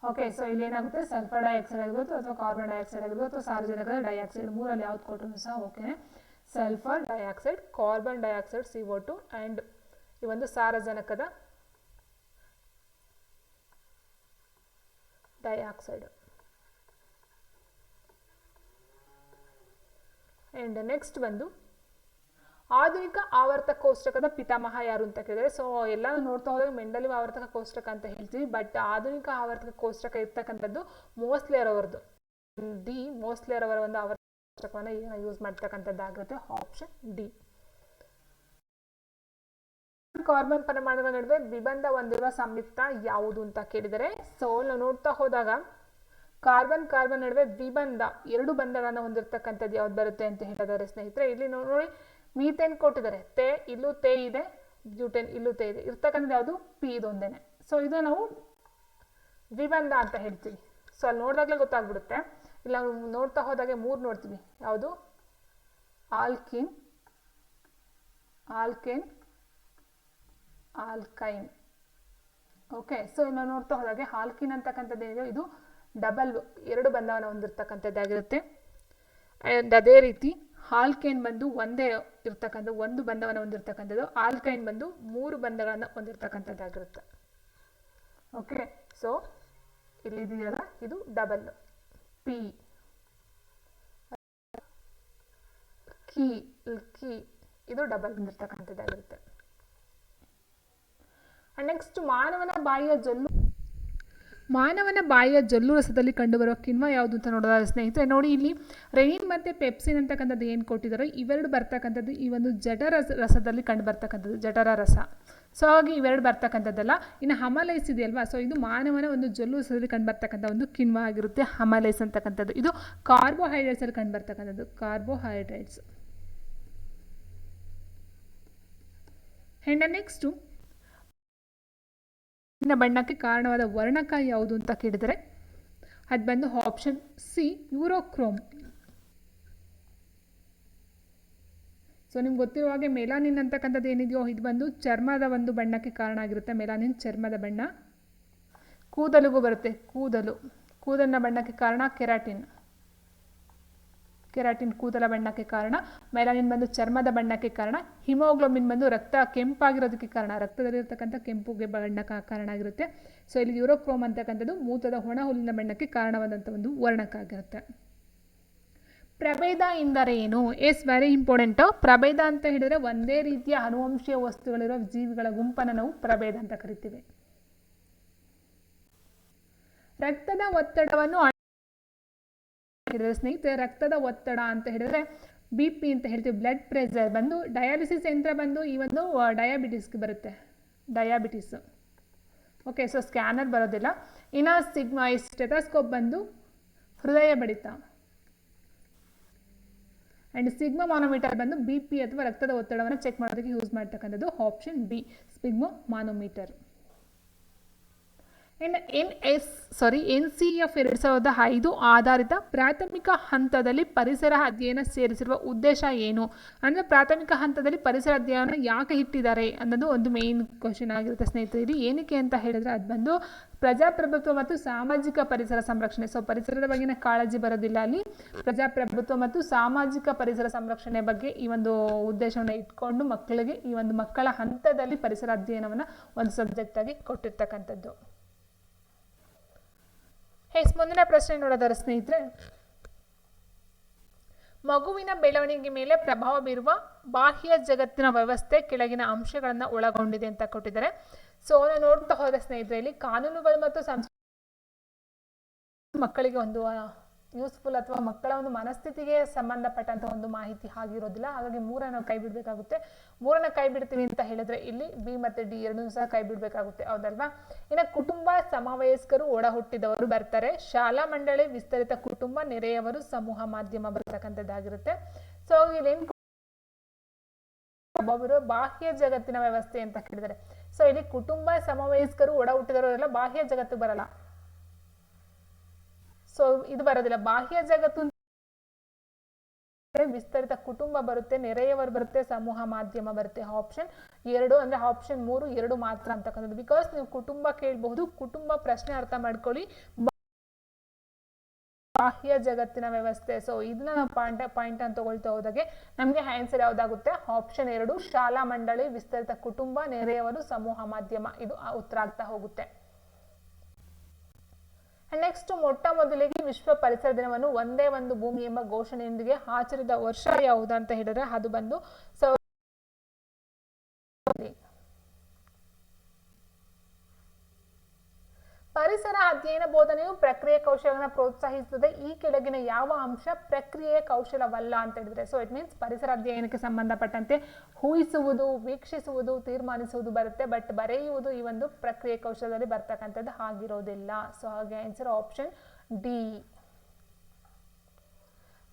ಓಕೆ ಸೊ ಇಲ್ಲಿ ಏನಾಗುತ್ತೆ? ಸಲ್ಫರ್ ಡೈಆಕ್ಸೈಡ್ ಆಗಿರ್ಬೋದು ಅಥವಾ ಕಾರ್ಬನ್ ಡೈಆಕ್ಸೈಡ್ ಆಗಿರ್ಬೋದು ಅಥವಾ ಸಾರಜನಕದ ಡೈಆಕ್ಸೈಡ್ ಮೂರಲ್ಲಿ ಯಾವ್ದು ಕೊಟ್ಟರು ಸಹ okay sulphur dioxide carbon dioxide C O two and ಈ ಒಂದು ಸಾರಜನಕದ ಡೈಆಕ್ಸೈಡ್ ಆ್ಯಂಡ್ ನೆಕ್ಸ್ಟ್ ಬಂದು ಆಧುನಿಕ ಆವರ್ತಕ ಕೋಷ್ಟಕದ ಪಿತಾಮಹ ಯಾರು ಅಂತ ಕೇಳಿದ್ರೆ ಸೊ ಎಲ್ಲಾನು ನೋಡ್ತಾ ಹೋದಾಗ ಮೆಂಡಲಿ ಆವರ್ತಕ ಕೋಷ್ಟಕ ಅಂತ ಹೇಳ್ತೀವಿ ಬಟ್ ಆಧುನಿಕ ಆವರ್ತಕ ಕೋಷ್ಟಕ ಇರ್ತಕ್ಕಂಥದ್ದು ಮೋಸ್ಲೆರ್ ಅವರದ್ದು. ಡಿ ಮೋಸ್ಲೆರ್ ಅವರ ಒಂದು ಆವರ್ತಕ ಕೋಷ್ಟಕವನ್ನು ಯೂಸ್ ಮಾಡ್ತಕ್ಕಂಥದ್ದಾಗಿರುತ್ತೆ ಆಪ್ಷನ್ ಡಿ ಕಾರ್ಬನ್ ಪರಮಾಣುಗಳ ನಡುವೆ ವಿಬಂಧ ಹೊಂದಿರುವ ಸಂಯುಕ್ತ ಯಾವುದು ಅಂತ ಕೇಳಿದರೆ ಸೊ ನೋಡ್ತಾ ಹೋದಾಗ ಕಾರ್ಬನ್ ಕಾರ್ಬನ್ ನಡುವೆ ದ್ವಿಬಂಧ, ಎರಡು ಬಂಧಗಳನ್ನು ಹೊಂದಿರತಕ್ಕಂಥದ್ದು ಯಾವ್ದು ಬರುತ್ತೆ ಅಂತ ಹೇಳಿದ್ದಾರೆ ಸ್ನೇಹಿತರೆ. ಇಲ್ಲಿ ನೋಡಿ ಮೀಥೇನ್ ಕೊಟ್ಟಿದ್ದಾರೆ. ತೇ ಇಲ್ಲೂ ತೇ ಇದೆ, ಬ್ಯೂಟೇನ್ ಇಲ್ಲೂ ತೇ ಇದೆ. ಇರ್ತಕ್ಕಂಥದ್ದು ಯಾವುದು? ಪಿ ಇದೊಂದೇನೆ ಸೊ ಇದು ನಾವು ದ್ವಿಬಂಧ ಅಂತ ಹೇಳ್ತೀವಿ. ಸೊ ಅಲ್ಲಿ ನೋಡಿದಾಗಲೇ ಗೊತ್ತಾಗ್ಬಿಡುತ್ತೆ. ಇಲ್ಲ ನಾವು ನೋಡ್ತಾ ಹೋದಾಗೆ ಮೂರು ನೋಡ್ತೀವಿ. ಯಾವುದು? Alkane, alkene, alkyne. Okay so ನಾವು ನೋಡ್ತಾ ಹೋದಾಗೆ ಆಲ್ಕಿನ್ ಅಂತಕ್ಕಂಥದ್ದು ಏನಿದೆ? ಇದು ಡಬಲ್ ಎರಡು ಬಂಧವನ್ನು ಹೊಂದಿರತಕ್ಕಂಥದ್ದಾಗಿರುತ್ತೆ ಆ್ಯಂಡ್ ಅದೇ ರೀತಿ ಆಲ್ಕೈನ್ ಬಂದು ಒಂದೇ ಇರ್ತಕ್ಕಂಥ, ಒಂದು ಬಂಧವನ್ನು ಹೊಂದಿರತಕ್ಕಂಥದ್ದು, ಆಲ್ಕೈನ್ ಬಂದು ಮೂರು ಬಂಧಗಳನ್ನು ಹೊಂದಿರತಕ್ಕಂಥದ್ದಾಗಿರುತ್ತೆ. ಓಕೆ ಸೊ ಇಲ್ಲಿ ಇದೆಯಲ್ಲ? ಇದು ಡಬಲ್ ಪಿ ಕೀ ಕಿ ಇದು ಡಬಲ್ ಬಂದಿರತಕ್ಕಂಥದ್ದಾಗಿರುತ್ತೆ. ನೆಕ್ಸ್ಟ್ ಮಾನವನ ಬಾಯಿಯ ಜೊಲ್ಲು ಮಾನವನ ಬಾಯಿಯ ಜಲ್ಲು ರಸದಲ್ಲಿ ಕಂಡುಬರುವ ಕಿಣ್ವ ಯಾವುದು ಅಂತ ನೋಡೋದಾದ ಸ್ನೇಹಿತರೆ? ನೋಡಿ, ಇಲ್ಲಿ ರೈನ್ ಮತ್ತು ಪೆಪ್ಸಿನ್ ಅಂತಕ್ಕಂಥದ್ದು ಏನು ಕೊಟ್ಟಿದ್ದಾರೋ? ಇವೆರಡು ಬರ್ತಕ್ಕಂಥದ್ದು ಈ ಒಂದು ಜಠರ ರಸದಲ್ಲಿ ಕಂಡು ಬರ್ತಕ್ಕಂಥದ್ದು, ಜಠರ ರಸ. ಸೊ ಹಾಗಾಗಿ ಇವೆರಡು ಬರ್ತಕ್ಕಂಥದ್ದಲ್ಲ. ಇನ್ನು ಹಮಲೈಸ್ ಇದೆಯಲ್ವಾ? ಸೊ ಇದು ಮಾನವನ ಒಂದು ಜಲ್ಲು ರಸದಲ್ಲಿ ಕಂಡು ಬರ್ತಕ್ಕಂಥ ಒಂದು ಕಿಣ್ವ ಆಗಿರುತ್ತೆ, ಹಮಲೈಸ್ ಅಂತಕ್ಕಂಥದ್ದು. ಇದು ಕಾರ್ಬೋಹೈಡ್ರೇಟ್ಸಲ್ಲಿ ಕಂಡು ಬರ್ತಕ್ಕಂಥದ್ದು ಕಾರ್ಬೋಹೈಡ್ರೇಟ್ಸ್ ಆ್ಯಂಡ್ ನೆಕ್ಸ್ಟು ಬಣ್ಣಕ್ಕೆ ಕಾರಣವಾದ ವರ್ಣಕ ಯಾವುದು ಅಂತ ಕೇಳಿದರೆ ಅದು ಬಂದು ಆಪ್ಷನ್ ಸಿ ಯೂರೋಕ್ರೋಮ್. ಸೊ ನಿಮ್ಗೆ ಗೊತ್ತಿರುವ ಹಾಗೆ ಮೆಲಾನಿನ್ ಅಂತಕ್ಕಂಥದ್ದು ಏನಿದೆಯೋ, ಇದು ಬಂದು ಚರ್ಮದ ಒಂದು ಬಣ್ಣಕ್ಕೆ ಕಾರಣ ಆಗಿರುತ್ತೆ. ಮೆಲಾನಿನ್ ಚರ್ಮದ ಬಣ್ಣ. ಕೂದಲಿಗೂ ಬರುತ್ತೆ, ಕೂದಲು. ಕೂದಲಿನ ಬಣ್ಣಕ್ಕೆ ಕಾರಣ ಕೆರಾಟಿನ್. ಕೆರಾಟಿನ್ ಕೂದಲ ಬಣ್ಣಕ್ಕೆ ಕಾರಣ, ಮೆಲಾನಿನ್ ಬಂದು ಚರ್ಮದ ಬಣ್ಣಕ್ಕೆ ಕಾರಣ, ಹಿಮೋಗ್ಲೋಬಿನ್ ಬಂದು ರಕ್ತ ಕೆಂಪಾಗಿರೋದಕ್ಕೆ ಕಾರಣ, ರಕ್ತದಲ್ಲಿರ್ತಕ್ಕಂಥ ಕೆಂಪುಗೆ ಬಣ್ಣಕ್ಕೆ ಕಾರಣ ಆಗಿರುತ್ತೆ. ಸೊ ಇಲ್ಲಿ ಯುರೋಕ್ರೋಮ್ ಅಂತಕ್ಕಂಥದ್ದು ಮೂತದ ಒಣ ಹುಲ್ಲಿನ ಬಣ್ಣಕ್ಕೆ ಕಾರಣವಾದಂಥ ಒಂದು ವರ್ಣಕ್ಕಾಗಿರುತ್ತೆ. ಪ್ರಭೇದ ಎಂದರೆ ಏನು ಎಸ್ ವೆರಿ ಇಂಪಾರ್ಟೆಂಟು ಪ್ರಭೇದ ಅಂತ ಹೇಳಿದರೆ ಒಂದೇ ರೀತಿಯ ಅನುವಂಶೀಯ ವಸ್ತುಗಳಿರೋ ಜೀವಿಗಳ ಗುಂಪನ್ನು ನಾವು ಪ್ರಭೇದ ಅಂತ ಕರಿತೀವಿ. ರಕ್ತದ ಒತ್ತಡವನ್ನು ಹೇಳಿದ್ರೆ, ಸ್ನೇಹಿತರೆ, ರಕ್ತದ ಒತ್ತಡ ಅಂತ ಹೇಳಿದ್ರೆ ಬಿ ಪಿ ಅಂತ ಹೇಳ್ತೀವಿ ಬ್ಲಡ್ ಪ್ರೆಷರ್ ಬಂದು ಡಯಾಲಿಸಿಸ್ ಯಂತ್ರ ಬಂದು ಈ ಒಂದು ಡಯಾಬಿಟಿಸ್ಗೆ ಬರುತ್ತೆ ಡಯಾಬಿಟಿಸ್ ಓಕೆ ಸೊ ಸ್ಕ್ಯಾನರ್ ಬರೋದಿಲ್ಲ. ಇನ್ನು ಸಿಗ್ಮಾ ಸ್ಟೆಥಾಸ್ಕೋಪ್ ಬಂದು ಹೃದಯ ಬಡಿತ. ಆ್ಯಂಡ್ ಸಿಗ್ಮಾ ಮಾನೋಮೀಟರ್ ಬಂದು ಬಿ ಪಿ ಅಥವಾ ರಕ್ತದ ಒತ್ತಡವನ್ನು ಚೆಕ್ ಮಾಡೋದಕ್ಕೆ ಯೂಸ್ ಮಾಡ್ತಕ್ಕಂಥದ್ದು ಆಪ್ಷನ್ ಬಿ ಸ್ಪಿಗ್ಮೋ ಮಾನೋಮೀಟರ್ ಇನ್ನು N S sorry N C F ಎರಡು ಸಾವಿರದ ಐದು ಆಧಾರಿತ ಪ್ರಾಥಮಿಕ ಹಂತದಲ್ಲಿ ಪರಿಸರ ಅಧ್ಯಯನ ಸೇರಿಸಿರುವ ಉದ್ದೇಶ ಏನು? ಅಂದರೆ ಪ್ರಾಥಮಿಕ ಹಂತದಲ್ಲಿ ಪರಿಸರ ಅಧ್ಯಯನ ಯಾಕೆ ಇಟ್ಟಿದ್ದಾರೆ ಅನ್ನೋದು ಒಂದು ಮೇನ್ ಕ್ವಶನ್ ಆಗಿರುತ್ತೆ ಸ್ನೇಹಿತರೆ. ಇದು ಏನಕ್ಕೆ ಅಂತ ಹೇಳಿದ್ರೆ ಅದು ಬಂದು ಪ್ರಜಾಪ್ರಭುತ್ವ ಮತ್ತು ಸಾಮಾಜಿಕ ಪರಿಸರ ಸಂರಕ್ಷಣೆ. ಸೊ ಪರಿಸರದ ಬಗ್ಗೆನ ಕಾಳಜಿ ಬರೋದಿಲ್ಲ ಅಲ್ಲಿ. ಪ್ರಜಾಪ್ರಭುತ್ವ ಮತ್ತು ಸಾಮಾಜಿಕ ಪರಿಸರ ಸಂರಕ್ಷಣೆ ಬಗ್ಗೆ ಈ ಒಂದು ಉದ್ದೇಶವನ್ನು ಇಟ್ಕೊಂಡು ಮಕ್ಕಳಿಗೆ ಈ ಒಂದು ಮಕ್ಕಳ ಹಂತದಲ್ಲಿ ಪರಿಸರ ಅಧ್ಯಯನವನ್ನು ಒಂದು ಸಬ್ಜೆಕ್ಟಾಗಿ ಕೊಟ್ಟಿರ್ತಕ್ಕಂಥದ್ದು. ಎಸ್ ಮುಂದಿನ ಪ್ರಶ್ನೆ ನೋಡೋದಾರ ಸ್ನೇಹಿತರೆ, ಮಗುವಿನ ಬೆಳವಣಿಗೆ ಮೇಲೆ ಪ್ರಭಾವ ಬೀರುವ ಬಾಹ್ಯ ಜಗತ್ತಿನ ವ್ಯವಸ್ಥೆ ಕೆಳಗಿನ ಅಂಶಗಳನ್ನು ಒಳಗೊಂಡಿದೆ ಅಂತ ಕೊಟ್ಟಿದ್ದಾರೆ. ಸೊ ನಾವು ನೋಡ್ತಾ ಹೋದ ಸ್ನೇಹಿತರೆ, ಇಲ್ಲಿ ಕಾನೂನುಗಳು ಮತ್ತು ಸಂಸ್ಕೃತಿ ಮಕ್ಕಳಿಗೆ ಒಂದು ಯೂಸ್ಫುಲ್ ಅಥವಾ ಮಕ್ಕಳ ಒಂದು ಮನಸ್ಥಿತಿಗೆ ಸಂಬಂಧಪಟ್ಟಂತ ಒಂದು ಮಾಹಿತಿ ಆಗಿರೋದಿಲ್ಲ ಹಾಗಾಗಿ ಮೂರನ್ನು ಕೈ ಬಿಡಬೇಕಾಗುತ್ತೆ ಮೂರನ್ನ ಕೈ ಬಿಡ್ತೀವಿ ಅಂತ ಹೇಳಿದ್ರೆ ಇಲ್ಲಿ ಬಿ ಮತ್ತೆ ಡಿ ಎರಡನ್ನೂ ಸಹ ಕೈ ಬಿಡಬೇಕಾಗುತ್ತೆ ಹೌದಲ್ವಾ? ಇನ್ನು ಕುಟುಂಬ ಸಮವಯಸ್ಕರು ಒಡ ಹುಟ್ಟಿದವರು ಬರ್ತಾರೆ. ಶಾಲಾ ಮಂಡಳಿ ವಿಸ್ತರಿತ ಕುಟುಂಬ ನೆರೆಯವರು ಸಮೂಹ ಮಾಧ್ಯಮ ಬರ್ತಕ್ಕಂಥದ್ದಾಗಿರುತ್ತೆ. ಸೊ ಇಲ್ಲೇನು ಒಬ್ಬೊಬ್ಬರು ಬಾಹ್ಯ ಜಗತ್ತಿನ ವ್ಯವಸ್ಥೆ ಅಂತ ಕೇಳಿದ್ದಾರೆ ಸೊ ಇಲ್ಲಿ ಕುಟುಂಬ ಸಮವಯಸ್ಕರು ಒಡ ಹುಟ್ಟಿದವರೆಲ್ಲ ಬಾಹ್ಯ ಜಗತ್ತು ಬರಲ್ಲ. ಸೊ ಇದು ಬರೋದಿಲ್ಲ. ಬಾಹ್ಯ ಜಗತ್ತು ವಿಸ್ತರಿತ ಕುಟುಂಬ ಬರುತ್ತೆ, ನೆರೆಯವರು ಬರುತ್ತೆ, ಸಮೂಹ ಮಾಧ್ಯಮ ಬರುತ್ತೆ. ಆಪ್ಷನ್ ಎರಡು ಅಂದ್ರೆ ಆಪ್ಷನ್ ಮೂರು, ಎರಡು ಮಾತ್ರ ಅಂತಕ್ಕಂಥದ್ದು. ಬಿಕಾಸ್ ನೀವು ಕುಟುಂಬ ಕೇಳಬಹುದು, ಕುಟುಂಬ ಪ್ರಶ್ನೆ ಅರ್ಥ ಮಾಡ್ಕೊಳ್ಳಿ. ಬಾಹ್ಯ ಜಗತ್ತಿನ ವ್ಯವಸ್ಥೆ. ಸೊ ಇದನ್ನ ನಾವು ಪಾಯಿಂಟ್ ಪಾಯಿಂಟ್ ಅಂತ ತಗೊಳ್ತಾ ಹೋದಾಗೆ ನಮಗೆ ಆನ್ಸರ್ ಯಾವ್ದಾಗುತ್ತೆ? ಆಪ್ಷನ್ ಎರಡು, ಶಾಲಾ ಮಂಡಳಿ, ವಿಸ್ತರಿತ ಕುಟುಂಬ, ನೆರೆಯವರು, ಸಮೂಹ ಮಾಧ್ಯಮ. ಇದು ಉತ್ತರ ಆಗ್ತಾ ಹೋಗುತ್ತೆ. ನೆಕ್ಸ್ಟ್ ಮೊಟ್ಟ ಮೊದಲಿಗೆ ವಿಶ್ವ ಪರಿಸರ ದಿನವನ್ನು ಒಂದೇ ಒಂದು ಭೂಮಿ ಎಂಬ ಘೋಷಣೆಯೊಂದಿಗೆ ಆಚರಿದ ವರ್ಷ ಯಾವುದು ಅಂತ ಹೇಳಿದ್ರೆ ಅದು ಬಂದು ಪರಿಸರ ಅಧ್ಯಯನ ಬೋಧನೆಯು ಪ್ರಕ್ರಿಯೆ ಕೌಶಲ್ಯವನ್ನು ಪ್ರೋತ್ಸಾಹಿಸುತ್ತದೆ. ಈ ಕೆಳಗಿನ ಯಾವ ಅಂಶ ಪ್ರಕ್ರಿಯೆ ಕೌಶಲವಲ್ಲ ಅಂತ ಹೇಳಿದ್ರೆ ಸೊ ಇಟ್ ಮೀನ್ಸ್ ಪರಿಸರ ಅಧ್ಯಯನಕ್ಕೆ ಸಂಬಂಧಪಟ್ಟಂತೆ ಊಹಿಸುವುದು, ವೀಕ್ಷಿಸುವುದು, ತೀರ್ಮಾನಿಸುವುದು ಬರುತ್ತೆ. ಬಟ್ ಬರೆಯುವುದು ಈ ಒಂದು ಪ್ರಕ್ರಿಯೆ ಕೌಶಲದಲ್ಲಿ ಬರ್ತಕ್ಕಂಥದ್ದು ಆಗಿರೋದಿಲ್ಲ. ಸೊ ಹಾಗೆ ಆನ್ಸರ್ ಆಪ್ಷನ್ ಡಿ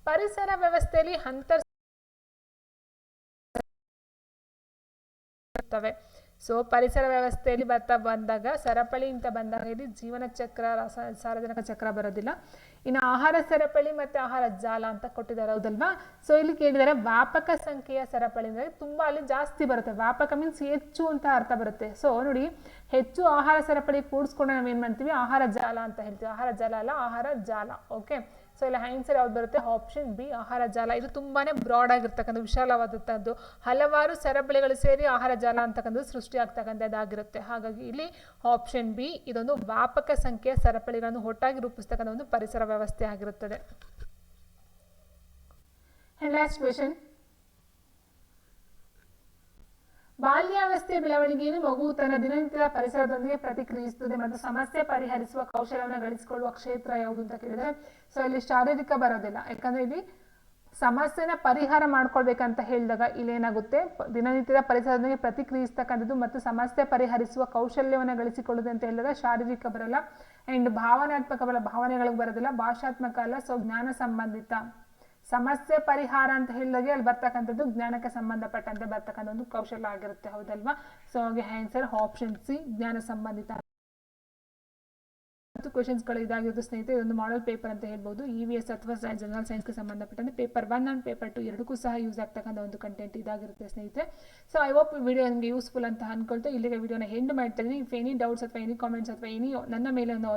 ಪರಿಸರ ವ್ಯವಸ್ಥೆಯಲ್ಲಿ ಅಂತರ್ ಸೊ ಪರಿಸರ ವ್ಯವಸ್ಥೆಯಲ್ಲಿ ಬರ್ತಾ ಬಂದಾಗ, ಸರಪಳಿ ಅಂತ ಬಂದಾಗ ಇಲ್ಲಿ ಜೀವನ ಚಕ್ರ, ರಸ, ಸಾರಜನಕ ಚಕ್ರ ಬರೋದಿಲ್ಲ. ಇನ್ನು ಆಹಾರ ಸರಪಳಿ ಮತ್ತು ಆಹಾರ ಜಾಲ ಅಂತ ಕೊಟ್ಟಿದ್ದಾರೆ, ಹೌದಲ್ವಾ? ಸೊ ಇಲ್ಲಿ ಕೇಳಿದರೆ ವ್ಯಾಪಕ ಸಂಖ್ಯೆಯ ಸರಪಳಿ ಅಂದರೆ ತುಂಬ ಅಲ್ಲಿ ಜಾಸ್ತಿ ಬರುತ್ತೆ. ವ್ಯಾಪಕ ಮೀನ್ಸ್ ಹೆಚ್ಚು ಅಂತ ಅರ್ಥ ಬರುತ್ತೆ. ಸೊ ನೋಡಿ, ಹೆಚ್ಚು ಆಹಾರ ಸರಪಳಿ ಕೂಡಿಸ್ಕೊಂಡು ಏನು ಮಾಡ್ತೀವಿ? ಆಹಾರ ಜಾಲ ಅಂತ ಹೇಳ್ತೀವಿ. ಆಹಾರ ಜಾಲ ಅಲ್ಲ, ಆಹಾರ ಜಾಲ ಓಕೆ ಸೊ ಇಲ್ಲಿ ಆನ್ಸರ್ ಯಾವ್ದು ಬರುತ್ತೆ? ಆಪ್ಷನ್ ಬಿ ಆಹಾರ ಜಾಲ. ಇದು ತುಂಬಾನೇ ಬ್ರಾಡ್ ಆಗಿರ್ತಕ್ಕಂಥ ವಿಶಾಲವಾದಂಥದ್ದು ಹಲವಾರು ಸರಪಳಿಗಳು ಸೇರಿ ಆಹಾರ ಜಾಲ ಅಂತಕ್ಕಂಥದ್ದು ಸೃಷ್ಟಿ ಆಗ್ತಕ್ಕಂಥದ್ದಾಗಿರುತ್ತೆ ಹಾಗಾಗಿ ಇಲ್ಲಿ ಆಪ್ಷನ್ ಬಿ ಇದೊಂದು ವ್ಯಾಪಕ ಸಂಖ್ಯೆಯ ಸರಪಳಿಗಳನ್ನು ಒಟ್ಟಾಗಿ ರೂಪಿಸ್ತಕ್ಕಂಥ ಒಂದು ಪರಿಸರ ವ್ಯವಸ್ಥೆ ಆಗಿರುತ್ತದೆ. ಲಾಸ್ಟ್ ಕ್ವೆಶನ್ ಬಾಲ್ಯಾವಸ್ಥೆ ಬೆಳವಣಿಗೆಯನ್ನು ಮಗು ತನ್ನ ದಿನನಿತ್ಯದ ಪರಿಸರದೊಂದಿಗೆ ಪ್ರತಿಕ್ರಿಯಿಸುತ್ತದೆ ಮತ್ತು ಸಮಸ್ಯೆ ಪರಿಹರಿಸುವ ಕೌಶಲ್ಯವನ್ನು ಗಳಿಸಿಕೊಳ್ಳುವ ಕ್ಷೇತ್ರ ಯಾವುದು ಅಂತ ಕೇಳಿದ್ರೆ ಸೊ ಇಲ್ಲಿ ಶಾರೀರಿಕ ಬರೋದಿಲ್ಲ ಯಾಕಂದ್ರೆ ಇಲ್ಲಿ ಸಮಸ್ಯೆನ ಪರಿಹಾರ ಮಾಡ್ಕೊಳ್ಬೇಕಂತ ಹೇಳಿದಾಗ ಇಲ್ಲೇನಾಗುತ್ತೆ? ದಿನನಿತ್ಯದ ಪರಿಸರದೊಂದಿಗೆ ಪ್ರತಿಕ್ರಿಯಿಸ್ತಕ್ಕಂಥದ್ದು ಮತ್ತು ಸಮಸ್ಯೆ ಪರಿಹರಿಸುವ ಕೌಶಲ್ಯವನ್ನು ಗಳಿಸಿಕೊಳ್ಳುವುದು ಅಂತ ಹೇಳಿದಾಗ ಶಾರೀರಿಕ ಬರಲ್ಲ ಆ್ಯಂಡ್ ಭಾವನಾತ್ಮಕ ಬರಲ್ಲ ಭಾವನೆಗಳಿಗೆ ಬರೋದಿಲ್ಲ, ಭಾಷಾತ್ಮಕ ಅಲ್ಲ ಸೊ ಜ್ಞಾನ ಸಂಬಂಧಿತ. ಸಮಸ್ಯೆ ಪರಿಹಾರ ಅಂತ ಹೇಳಿದಾಗೆ ಅಲ್ಲಿ ಬರ್ತಕ್ಕಂಥದ್ದು ಜ್ಞಾನಕ್ಕೆ ಸಂಬಂಧಪಟ್ಟಂತೆ ಬರ್ತಕ್ಕಂಥ ಒಂದು ಕೌಶಲ್ಯ ಆಗಿರುತ್ತೆ, ಹೌದಲ್ವಾ? ಸೊ ಹಾಗೆ ಆನ್ಸರ್ ಆಪ್ಷನ್ ಸಿ ಜ್ಞಾನ ಸಂಬಂಧಿತ. ಕ್ವಶನ್ಸ್ಗಳು ಇದಾಗಿರೋದು ಸ್ನೇಹಿತರೆ, ಇದೊಂದು ಮಾಡಲ್ ಪೇಪರ್ ಅಂತ ಹೇಳ್ಬೋದು. ಇ ವಿ ಎಸ್ ಅಥವಾ ಜನರಲ್ ಸೈನ್ಸ್ಗೆ ಸಂಬಂಧಪಟ್ಟಂತೆ paper one and paper two ಎರಡಕ್ಕೂ ಸಹ ಯೂಸ್ ಆಗ್ತಕ್ಕಂಥ ಒಂದು ಕಂಟೆಂಟ್ ಇದಾಗಿರುತ್ತೆ ಸ್ನೇಹಿತರೆ. ಸೊ ಐ ಹೋಪ್ ವಿಡಿಯೋ ನನಗೆ ಯೂಸ್ಫುಲ್ ಅಂತ ಅನ್ಕೊಳ್ತಾ, ಇಲ್ಲಿಗೆ ವಿಡಿಯೋನ ಹೆಂಡ್ ಮಾಡ್ತಾ ಇದ್ದೀನಿ ಇಫ್ ಎನಿ ಡೌಟ್ಸ್ ಅಥವಾ ಎನಿ ಕಾಮೆಂಟ್ಸ್ ಅಥವಾ ಎನಿ ನನ್ನ ಮೇಲೆ ಒಂದು